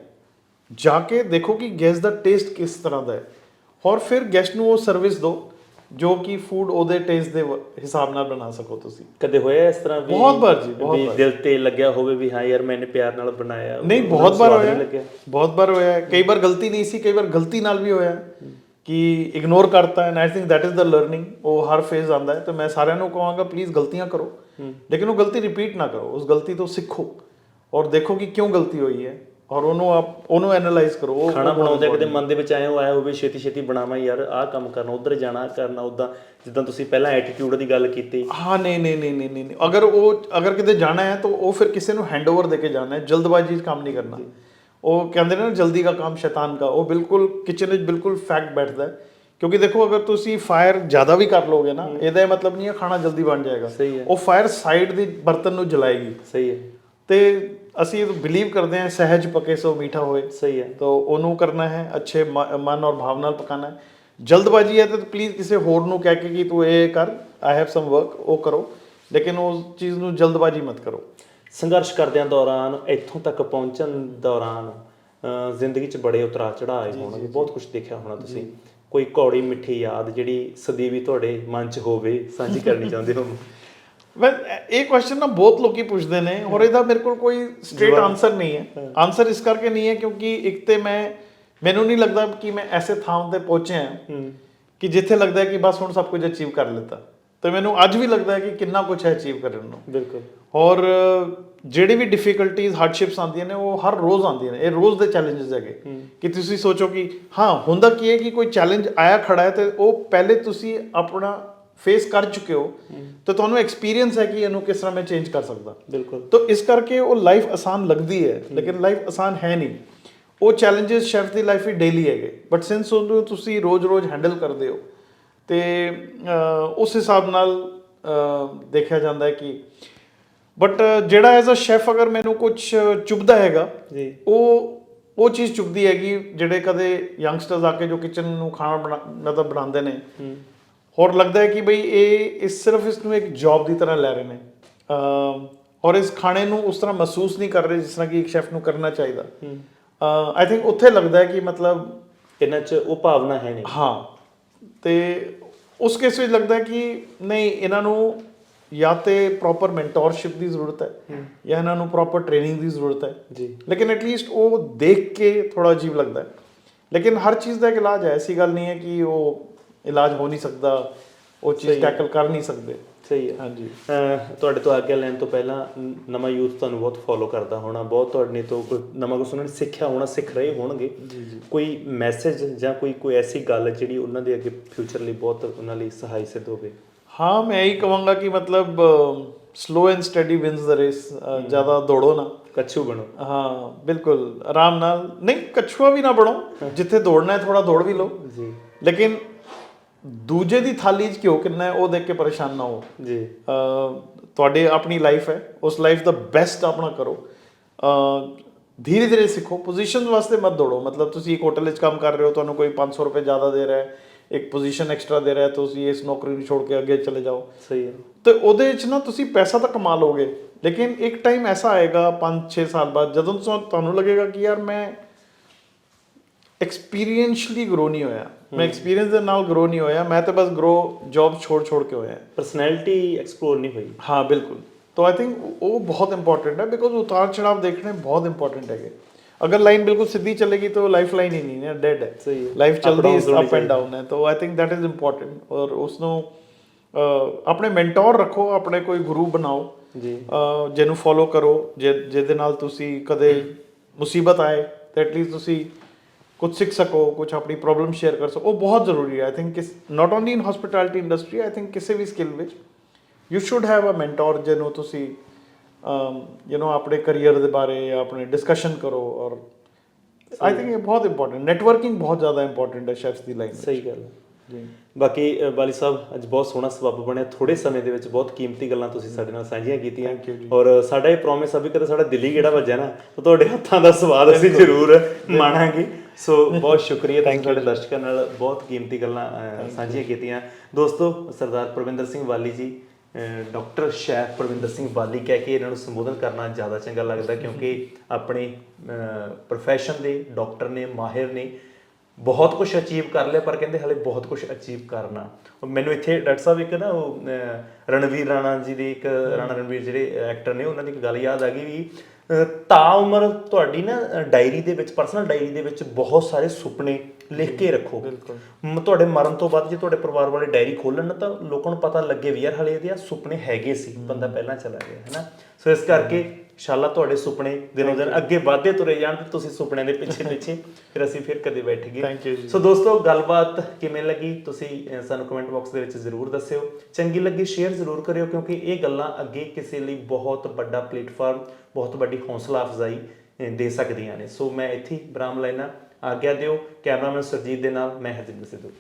ਜਾ ਕੇ ਦੇਖੋ ਕਿ ਗੈਸ ਦਾ ਟੇਸਟ ਕਿਸ ਤਰ੍ਹਾਂ ਦਾ ਹੈ। ਔਰ ਫਿਰ ਗੈਸਟ ਨੂੰ ਉਹ ਸਰਵਿਸ ਦਿਓ ਜੋ ਕਿ ਫੂਡ ਉਹਦੇ ਟੇਸਟ ਦੇ ਹਿਸਾਬ ਨਾਲ ਬਣਾ ਸਕੋ ਤੁਸੀਂ। ਕਦੇ ਹੋਇਆ ਇਸ ਤਰ੍ਹਾਂ ਵੀ ਬਹੁਤ ਵਾਰ ਜੀ, ਬਹੁਤ ਵੀ ਵਾਰ। ਦਿਲ ਤੇ ਲੱਗਿਆ ਹੋਵੇ ਵੀ ਹਾਂ ਯਾਰ ਮੈਨੇ ਪਿਆਰ ਨਾਲ ਬਣਾਇਆ ਨਹੀਂ ਬਹੁਤ ਵਾਰ ਹੋਇਆ। ਬਹੁਤ ਵਾਰ ਹੋਇਆ। ਕਈ ਵਾਰ ਗਲਤੀ ਨਹੀਂ ਸੀ ਕਈ ਵਾਰ ਗਲਤੀ ਨਾਲ ਵੀ ਹੋਇਆ ਕਿ ਇਗਨੋਰ ਕਰਤਾ and I think that is the learning ਉਹ ਹਰ ਫੇਜ਼ ਆਂਦਾ ਹੈ। ਤੇ ਮੈਂ ਸਾਰਿਆਂ ਨੂੰ ਕਹਾਂਗਾ ਪਲੀਜ਼ ਗਲਤੀਆਂ ਕਰੋ। ਲੇਕਿਨ ਉਹ ਗਲਤੀ ਰਿਪੀਟ ਨਾ ਕਰੋ। ਉਸ ਗਲਤੀ ਤੋਂ ਸਿੱਖੋ। ਔਰ ਦੇਖੋ ਕਿ ਕਿਉਂ ਗਲਤੀ ਹੋਈ ਹੈ। ਔਰ ਉਹਨੂੰ ਆਪ ਉਹਨੂੰ ਐਨਾਲਾਈਜ਼ ਕਰੋ ਉਹ ਖਾਣਾ ਬਣਾਉਂਦੇ ਕਿਤੇ ਮਨ ਦੇ ਵਿੱਚ ਆਇਆ ਆਇਆ ਹੋਵੇ ਛੇਤੀ ਛੇਤੀ ਬਣਾਵਾਂ ਯਾਰ ਆਹ ਕੰਮ ਕਰਨਾ ਉਧਰ ਜਾਣਾ ਕਰਨਾ ਉਦਾਂ ਜਿੱਦਾਂ ਤੁਸੀਂ ਪਹਿਲਾਂ ਐਟੀਟਿਊਡ ਦੀ ਗੱਲ ਕੀਤੀ। ਹਾਂ ਨਹੀਂ ਨਹੀਂ ਨਹੀਂ ਨਹੀਂ ਨਹੀਂ। ਅਗਰ ਉਹ ਅਗਰ ਕਿਤੇ ਜਾਣਾ ਹੈ ਤਾਂ ਉਹ ਫਿਰ ਕਿਸੇ ਨੂੰ ਹੈਂਡਓਵਰ ਦੇ ਕੇ ਜਾਣਾ ਹੈ ਜਲਦਬਾਜ਼ੀ ਕੰਮ ਨਹੀਂ ਕਰਨਾ। ਉਹ ਕਹਿੰਦੇ ਨੇ ਨਾ ਜਲਦੀ ਦਾ ਕੰਮ ਸ਼ੈਤਾਨ ਦਾ ਉਹ ਬਿਲਕੁਲ ਕਿਚਨ ਵਿੱਚ ਬਿਲਕੁਲ ਫੈਕਟ ਬੈਠਦਾ ਹੈ। ਕਿਉਂਕਿ ਦੇਖੋ ਅਗਰ ਤੁਸੀਂ ਫਾਇਰ ਜ਼ਿਆਦਾ ਵੀ ਕਰ ਲੋਗੇ ਨਾ ਇਹਦਾ ਇਹ ਮਤਲਬ ਨਹੀਂ ਹੈ ਖਾਣਾ ਜਲਦੀ ਬਣ ਜਾਏਗਾ। ਸਹੀ ਹੈ। ਉਹ ਫਾਇਰ ਸਾਈਡ ਦੀ ਬਰਤਨ ਨੂੰ ਜਲਾਏਗੀ। ਸਹੀ ਹੈ। ਤੇ ਅਸੀਂ ਬਿਲੀਵ ਕਰਦੇ ਹਾਂ ਸਹਿਜ ਪਕੇ ਸੋ ਮੀਠਾ ਹੋਏ ਸਹੀ ਹੈ। तो ਉਹਨੂੰ ਕਰਨਾ ਹੈ ਅੱਛੇ ਮਨ ਔਰ ਭਾਵ ਨਾਲ ਪਕਾਣਾ ਹੈ। ਜਲਦਬਾਜ਼ੀ ਹੈ ਤਾਂ ਪਲੀਜ਼ ਕਿਸੇ ਹੋਰ ਨੂੰ ਕਹਿ ਕੇ ਕਿ ਤੂੰ ਇਹ ਕਰ ਆਈ ਹੈਵ ਸਮ ਵਰਕ ਉਹ ਕਰੋ। ਲੇਕਿਨ ਉਸ ਚੀਜ਼ ਨੂੰ ਜਲਦਬਾਜ਼ੀ ਮਤ ਕਰੋ। ਸੰਘਰਸ਼ ਕਰਦਿਆਂ ਦੌਰਾਨ ਇੱਥੋਂ ਤੱਕ ਪਹੁੰਚਣ ਦੌਰਾਨ ਜ਼ਿੰਦਗੀ 'ਚ ਬੜੇ ਉਤਰਾਅ ਚੜਾਅ ਆਏ ਹੋਣਗੇ। ਬਹੁਤ ਕੁਝ ਦੇਖਿਆ ਹੋਣਾ ਤੁਸੀਂ। ਕੋਈ ਕੌੜੀ ਮਿੱਠੀ ਯਾਦ ਜਿਹੜੀ ਸਦੀਵੀ ਤੁਹਾਡੇ ਮਨ 'ਚ ਹੋਵੇ ਸਾਂਝੀ ਕਰਨੀ ਚਾਹੁੰਦੇ ਹੋ? ਮੈਂ ਇਹ ਕੁਐਸਚਨ ਨਾ ਬਹੁਤ ਲੋਕੀ ਪੁੱਛਦੇ ਨੇ ਔਰ ਇਹਦਾ ਮੇਰੇ ਕੋਲ ਕੋਈ ਸਟ੍ਰੇਟ ਆਨਸਰ ਨਹੀਂ ਹੈ। ਆਨਸਰ ਇਸ ਕਰਕੇ ਨਹੀਂ ਹੈ ਕਿਉਂਕਿ ਇੱਕ ਤੇ ਮੈਂ ਮੈਨੂੰ ਨਹੀਂ ਲੱਗਦਾ ਕਿ ਮੈਂ ਐਸੇ ਥਾਂ ਤੇ ਪਹੁੰਚਿਆ ਹਾਂ। ਕਿ ਜਿੱਥੇ ਲੱਗਦਾ ਹੈ ਕਿ ਬਸ ਹੁਣ ਸਭ ਕੁਝ ਅਚੀਵ ਕਰ ਲਿੱਤਾ। ਤੇ ਮੈਨੂੰ ਅੱਜ ਵੀ ਲੱਗਦਾ ਹੈ ਕਿ ਕਿੰਨਾ ਕੁਝ ਹੈ ਅਚੀਵ ਕਰਨ ਨੂੰ। ਬਿਲਕੁਲ। ਔਰ ਜਿਹੜੀ ਵੀ ਡਿਫਿਕਲਟੀਆਂ ਹਾਰਡਸ਼ਿਪਸ ਆਉਂਦੀਆਂ ਨੇ ਉਹ ਹਰ ਰੋਜ਼ ਆਉਂਦੀਆਂ ਨੇ। ਇਹ ਰੋਜ਼ ਦੇ ਚੈਲੰਜਸ ਹੈਗੇ। ਕਿ ਤੁਸੀਂ ਸੋਚੋ ਕਿ ਹਾਂ ਹੁੰਦਾ ਕੀ ਹੈ ਕਿ ਕੋਈ ਚੈਲੰਜ ਆਇਆ ਖੜਾ ਹੈ ਤੇ ਉਹ ਪਹਿਲੇ ਤੁਸੀਂ ਆਪਣਾ ਫੇਸ ਕਰ ਚੁੱਕੇ ਹੋ ਤੇ ਤੁਹਾਨੂੰ ਐਕਸਪੀਰੀਅੰਸ ਹੈ ਕਿ ਇਹਨੂੰ ਕਿਸ ਤਰ੍ਹਾਂ ਮੈਂ ਚੇਂਜ ਕਰ ਸਕਦਾ। ਬਿਲਕੁਲ। ਤਾਂ ਇਸ ਕਰਕੇ ਉਹ ਲਾਈਫ ਆਸਾਨ ਲੱਗਦੀ ਹੈ ਲੇਕਿਨ ਲਾਈਫ ਆਸਾਨ ਹੈ ਨਹੀਂ। ਉਹ ਚੈਲੰਜਸ ਸ਼ੈਫ ਦੀ ਲਾਈਫ ਵਿੱਚ ਡੇਲੀ ਹੈਗੇ। ਬਟ ਸਿੰਸ ਉਹਨੂੰ ਤੁਸੀਂ ਰੋਜ਼-ਰੋਜ਼ ਹੈਂਡਲ ਕਰਦੇ ਹੋ ਤੇ ਉਸ ਹਿਸਾਬ ਨਾਲ ਦੇਖਿਆ ਜਾਂਦਾ ਹੈ ਕਿ ਬਟ ਜਿਹੜਾ ਐਜ਼ ਅ ਸ਼ੈਫ ਅਗਰ ਮੈਨੂੰ ਕੁਝ ਚੁਭਦਾ ਹੈਗਾ ਜੀ। ਉਹ ਉਹ ਚੀਜ਼ ਚੁਭਦੀ ਹੈਗੀ ਜਿਹੜੇ ਕਦੇ ਯੰਗਸਟਰਸ ਆ ਕੇ ਜੋ ਕਿਚਨ ਨੂੰ ਖਾਣਾ ਬਣਾ ਮਤਲਬ ਬਣਾਉਂਦੇ ਨੇ। ਹੋਰ ਲੱਗਦਾ ਹੈ ਕਿ ਬਈ ਇਹ ਇਸ ਸਿਰਫ ਇਸ ਨੂੰ ਇੱਕ ਜੌਬ ਦੀ ਤਰ੍ਹਾਂ ਲੈ ਰਹੇ ਨੇ। ਔਰ ਇਸ ਖਾਣੇ ਨੂੰ ਉਸ ਤਰ੍ਹਾਂ ਮਹਿਸੂਸ ਨਹੀਂ ਕਰ ਰਹੇ ਜਿਸ ਤਰ੍ਹਾਂ ਕਿ ਇੱਕ ਸ਼ੈਫ ਨੂੰ ਕਰਨਾ ਚਾਹੀਦਾ। ਆਈ ਥਿੰਕ ਉੱਥੇ ਲੱਗਦਾ ਹੈ ਕਿ ਮਤਲਬ ਇਹਨਾਂ 'ਚ ਉਹ ਭਾਵਨਾ ਹੈ ਨਹੀਂ। ਹਾਂ ਤੇ ਉਸ ਕੇਸ ਵਿੱਚ ਲੱਗਦਾ ਹੈ ਕਿ ਨਹੀਂ ਇਹਨਾਂ ਨੂੰ ਜਾਂ ਤੇ ਪ੍ਰੋਪਰ ਮੈਂਟੋਰਸ਼ਿਪ ਦੀ ਜ਼ਰੂਰਤ ਹੈ ਜਾਂ ਇਹਨਾਂ ਨੂੰ ਪ੍ਰੋਪਰ ਟ੍ਰੇਨਿੰਗ ਦੀ ਜ਼ਰੂਰਤ ਹੈ। ਜੀ। ਲੇਕਿਨ ਐਟਲੀਸਟ ਉਹ ਦੇਖ ਕੇ ਥੋੜਾ ਅਜੀਬ ਲੱਗਦਾ ਹੈ। ਲੇਕਿਨ ਹਰ ਚੀਜ਼ ਦਾ ਇੱਕ ਇਲਾਜ ਹੈ ਐਸੀ ਗੱਲ ਨਹੀਂ ਹੈ ਕਿ ਉਹ ਇਲਾਜ ਹੋ ਨਹੀਂ ਸਕਦਾ ਉਹ ਚੀਜ਼। ਟੈਕਲ ਕਰ ਨਹੀਂ ਸਕਦੇ। ਸਹੀ ਹੈ। ਹਾਂਜੀ। ਤੁਹਾਡੇ ਤੋਂ ਆਗਿਆ ਲੈਣ ਤੋਂ ਪਹਿਲਾਂ ਨਵਾਂ ਯੂਥ ਤੁਹਾਨੂੰ ਬਹੁਤ ਫੋਲੋ ਕਰਦਾ ਹੋਣਾ ਬਹੁਤ ਤੁਹਾਡੇ ਤੋਂ ਕੋਈ ਨਵਾਂ ਕੁਝ ਉਹਨਾਂ ਨੇ ਸਿੱਖਿਆ ਹੋਣਾ ਸਿੱਖ ਰਹੇ ਹੋਣਗੇ। ਕੋਈ ਮੈਸੇਜ ਜਾਂ ਕੋਈ ਕੋਈ ਐਸੀ ਗੱਲ ਜਿਹੜੀ ਉਹਨਾਂ ਦੇ ਅੱਗੇ ਫਿਊਚਰ ਲਈ ਬਹੁਤ ਉਹਨਾਂ ਲਈ ਸਹਾਈ ਸਿੱਧ ਹੋਵੇ? ਹਾਂ ਮੈਂ ਇਹੀ ਕਹਾਂਗਾ ਕਿ ਮਤਲਬ slow and steady wins the race ਜ਼ਿਆਦਾ ਦੌੜੋ ਨਾ। ਕੱਛੂ ਬਣੋ। ਹਾਂ ਬਿਲਕੁਲ ਆਰਾਮ ਨਾਲ। ਨਹੀਂ ਕਛੂਆ ਵੀ ਨਾ ਬਣੋ। ਜਿੱਥੇ ਦੌੜਨਾ ਹੈ ਥੋੜਾ ਦੌੜ ਵੀ ਲਓ। ਜੀ। ਲੇਕਿਨ ਦੂਜੇ ਦੀ ਥਾਲੀ 'ਚ ਘਿਓ ਕਿੰਨਾ ਹੈ ਉਹ ਦੇਖ ਕੇ ਪਰੇਸ਼ਾਨ ਨਾ ਹੋ। ਜੀ। ਤੁਹਾਡੇ ਆਪਣੀ ਲਾਈਫ ਹੈ ਉਸ ਲਾਈਫ ਦਾ ਬੈਸਟ ਆਪਣਾ ਕਰੋ। ਧੀਰੇ ਧੀਰੇ ਸਿੱਖੋ। ਪੋਜੀਸ਼ਨ ਵਾਸਤੇ ਮਤ ਦੌੜੋ। ਮਤਲਬ ਤੁਸੀਂ ਇੱਕ ਹੋਟਲ ਵਿੱਚ ਕੰਮ ਕਰ ਰਹੇ ਹੋ ਤੁਹਾਨੂੰ ਕੋਈ 500 ਰੁਪਏ ਜ਼ਿਆਦਾ ਦੇ ਰਿਹਾ ਹੈ ਇੱਕ ਪੋਜੀਸ਼ਨ ਐਕਸਟਰਾ ਦੇ ਰਿਹਾ ਤੁਸੀਂ ਇਸ ਨੌਕਰੀ ਨੂੰ ਛੋੜ ਕੇ ਅੱਗੇ ਚਲੇ ਜਾਓ। ਸਹੀ ਹੈ। ਤੇ ਉਹਦੇ ਵਿੱਚ ਨਾ ਤੁਸੀਂ ਪੈਸਾ ਤਾਂ ਕਮਾ ਲੋਗੇ ਲੇਕਿਨ ਇੱਕ ਟਾਈਮ ਐਸਾ ਆਏਗਾ 5-6 ਸਾਲ ਬਾਅਦ ਜਦੋਂ ਤੁਹਾਨੂੰ ਲੱਗੇਗਾ ਕਿ ਯਾਰ ਮੈਂ ਐਕਸਪੀਰੀਐਂਸ਼ਲੀ ਗਰੋ ਨਹੀਂ ਹੋਇਆ ਮੈਂ ਐਕਸਪੀਰੀਅੰਸ ਦੇ ਨਾਲ ਗਰੋ ਨਹੀਂ ਹੋਇਆ ਮੈਂ ਤਾਂ ਬਸ ਗਰੋ ਜੌਬ ਛੋੜ ਛੋੜ ਕੇ ਹੋਇਆ ਪਰਸਨੈਲਿਟੀ ਐਕਸਪਲੋਰ ਨਹੀਂ ਹੋਈ ਹਾਂ ਬਿਲਕੁਲ ਤਾਂ ਆਈ ਥਿੰਕ ਉਹ ਬਹੁਤ ਇੰਪੋਰਟੈਂਟ ਹੈ ਬਿਕੋਜ਼ ਉਤਾਰ ਚੜਾਵ ਦੇਖਣੇ ਬਹੁਤ ਇੰਪੋਰਟੈਂਟ ਹੈਗੇ अगर लाइन बिल्कुल सीधी चलेगी तो लाइफ लाइन ही नहीं है डेड है। सही लाइफ चलती है अप एंड डाउन है तो I think that is important और उसਨੂੰ ਆਪਣੇ ਮੈਂਟੋਰ ਰੱਖੋ ਆਪਣੇ ਕੋਈ ਗੁਰੂ ਬਣਾਓ ਜੀ ਜਿਹਨੂੰ ਫੋਲੋ ਕਰੋ ਜਿਹਦੇ ਨਾਲ ਤੁਸੀਂ ਕਦੇ ਮੁਸੀਬਤ ਆਏ ਤੇ ਐਟਲੀਸਟ ਤੁਸੀਂ ਕੁਝ ਸਿੱਖ ਸਕੋ ਕੁਝ ਆਪਣੀ ਪ੍ਰੋਬਲਮ ਸ਼ੇਅਰ ਕਰ ਸਕੋ ਉਹ ਬਹੁਤ ਜ਼ਰੂਰੀ ਹੈ I think not only in hospitality industry I think ਕਿਸੇ ਵੀ ਸਕਿੱਲ ਵਿੱਚ you should have a mentor ਜਿਹਨੂੰ ਤੁਸੀਂ ਯੂ نو ਆਪਣੇ ਕੈਰੀਅਰ ਦੇ ਬਾਰੇ ਜਾਂ ਆਪਣੇ ਡਿਸਕਸ਼ਨ ਕਰੋ ਔਰ ਆਈ ਥਿੰਕ ਇਹ ਬਹੁਤ ਇੰਪੋਰਟੈਂਟ ਨੈਟਵਰਕਿੰਗ ਬਹੁਤ ਜ਼ਿਆਦਾ ਇੰਪੋਰਟੈਂਟ ਹੈ ਸ਼ੈਫਸ ਦੀ ਲਾਈਨ ਸਹੀ ਗੱਲ ਹੈ ਜੀ। ਬਾਕੀ ਬਾਲੀ ਸਾਹਿਬ ਅੱਜ ਬਹੁਤ ਸੋਹਣਾ ਸਬੱਬ ਬਣਿਆ। ਥੋੜੇ ਸਮੇਂ ਦੇ ਵਿੱਚ ਬਹੁਤ ਕੀਮਤੀ ਗੱਲਾਂ ਤੁਸੀਂ ਸਾਡੇ ਨਾਲ ਸਾਂਝੀਆਂ ਕੀਤੀਆਂ। ਔਰ ਸਾਡਾ ਇਹ ਪ੍ਰੋਮਿਸ ਆ ਵੀ ਕਦੇ ਸਾਡਾ ਦਿੱਲੀ ਕਿਹੜਾ ਵੱਜਿਆ ਨਾ ਤਾਂ ਤੁਹਾਡੇ ਹੱਥਾਂ ਦਾ ਸਵਾਦ ਅਸੀਂ ਜ਼ਰੂਰ ਮਾਣਾਂਗੇ। ਸੋ ਬਹੁਤ ਸ਼ੁਕਰੀਆ ਤੁਸੀਂ ਸਾਡੇ ਦਰਸ਼ਕਾਂ ਨਾਲ ਬਹੁਤ ਕੀਮਤੀ ਗੱਲਾਂ ਸਾਂਝੀਆਂ ਕੀਤੀਆਂ। ਦੋਸਤੋ ਸਰਦਾਰ ਪ੍ਰਵਿੰਦਰ ਸਿੰਘ ਵਾਲੀ ਜੀ ਡਾਕਟਰ ਸ਼ੈਫ ਪ੍ਰਵਿੰਦਰ ਸਿੰਘ ਵਾਲੀ ਕਹਿ ਕੇ ਇਹਨਾਂ ਨੂੰ ਸੰਬੋਧਨ ਕਰਨਾ ਜ਼ਿਆਦਾ ਚੰਗਾ ਲੱਗਦਾ ਕਿਉਂਕਿ ਆਪਣੇ ਪ੍ਰੋਫੈਸ਼ਨ ਦੇ ਡਾਕਟਰ ਨੇ ਮਾਹਿਰ ਨੇ ਬਹੁਤ ਕੁਝ ਅਚੀਵ ਕਰ ਲਿਆ, ਪਰ ਕਹਿੰਦੇ ਹਲੇ ਬਹੁਤ ਕੁਝ ਅਚੀਵ ਕਰਨਾ। ਉਹ ਮੈਨੂੰ ਇੱਥੇ ਡਾਕਟਰ ਸਾਹਿਬ ਇੱਕ ਨਾ ਉਹ ਰਣਵੀਰ ਰਾਣਾ ਜੀ ਦੀ ਇੱਕ, ਰਾਣਾ ਰਣਵੀਰ ਜਿਹੜੇ ਐਕਟਰ ਨੇ, ਉਹਨਾਂ ਦੀ ਇੱਕ ਗੱਲ ਯਾਦ ਆ ਗਈ ਵੀ ਤਾ ਉਮਰ ਤੁਹਾਡੀ ਨਾ ਡਾਇਰੀ ਦੇ ਵਿੱਚ ਪਰਸਨਲ ਡਾਇਰੀ ਦੇ ਵਿੱਚ ਬਹੁਤ ਸਾਰੇ ਸੁਪਨੇ ਲਿਖ ਕੇ ਰੱਖੋ। ਬਿਲਕੁਲ। ਮ- ਤੁਹਾਡੇ ਮਰਨ ਤੋਂ ਬਾਅਦ ਜੇ ਤੁਹਾਡੇ ਪਰਿਵਾਰ ਵਾਲੇ ਡਾਇਰੀ ਖੋਲਣ ਨਾ ਤਾਂ ਲੋਕਾਂ ਨੂੰ ਪਤਾ ਲੱਗੇ ਵੀ ਯਾਰ ਹਲੇ ਇਹਦੇ ਆ ਸੁਪਨੇ ਹੈਗੇ ਸੀ ਬੰਦਾ ਪਹਿਲਾਂ ਚਲਾ ਗਿਆ ਹੈ ਨਾ ਸੋ ਇਸ ਕਰਕੇ ਇਨਸ਼ਾਅੱਲਾ ਤੁਹਾਡੇ ਸੁਪਨੇ ਦਿਨੋਂ ਦਿਨ ਅੱਗੇ ਵਧਦੇ ਤੁਰੇ ਜਾਣ ਤੇ ਤੁਸੀਂ ਸੁਪਨਿਆਂ ਦੇ ਪਿੱਛੇ ਪਿੱਛੇ ਫਿਰ ਅਸੀਂ ਫਿਰ ਕਦੇ Thank you ਜੀ। ਸੋ ਦੋਸਤੋ ਗੱਲਬਾਤ ਕਿਵੇਂ ਲੱਗੀ? ਤੁਸੀਂ ਅਹ, ਸਾਨੂੰ ਕਮੈਂਟ ਬਾਕਸ ਦੇ ਵਿੱਚ ਜ਼ਰੂਰ ਦੱਸਿਓ। ਚੰਗੀ ਲੱਗੀ ਸ਼ੇਅਰ ਜ਼ਰੂਰ ਕਰਿਓ ਕਿਉਂਕਿ ਇਹ ਗੱਲਾਂ ਅੱਗੇ ਕਿਸੇ ਲਈ ਬਹੁਤ ਵੱਡਾ ਪਲੇਟਫਾਰਮ ਬਹੁਤ ਵੱਡੀ ਹੌਸਲਾ ਅਫਜ਼ਾਈ ਅਹ, ਦੇ ਸਕਦੀਆਂ ਨੇ। ਸੋ ਮੈਂ ਇੱਥੇ ਹੀ ਬਰਾਮ ਲੈਣਾ ਆਗਿਆ ਦਿਓ। ਕੈਮਰਾਮੈਨ ਸੁਰਜੀਤ ਦੇ ਨਾਲ ਮੈਂ ਹਰਜਿੰਦਰ ਸਿੱਧੂ।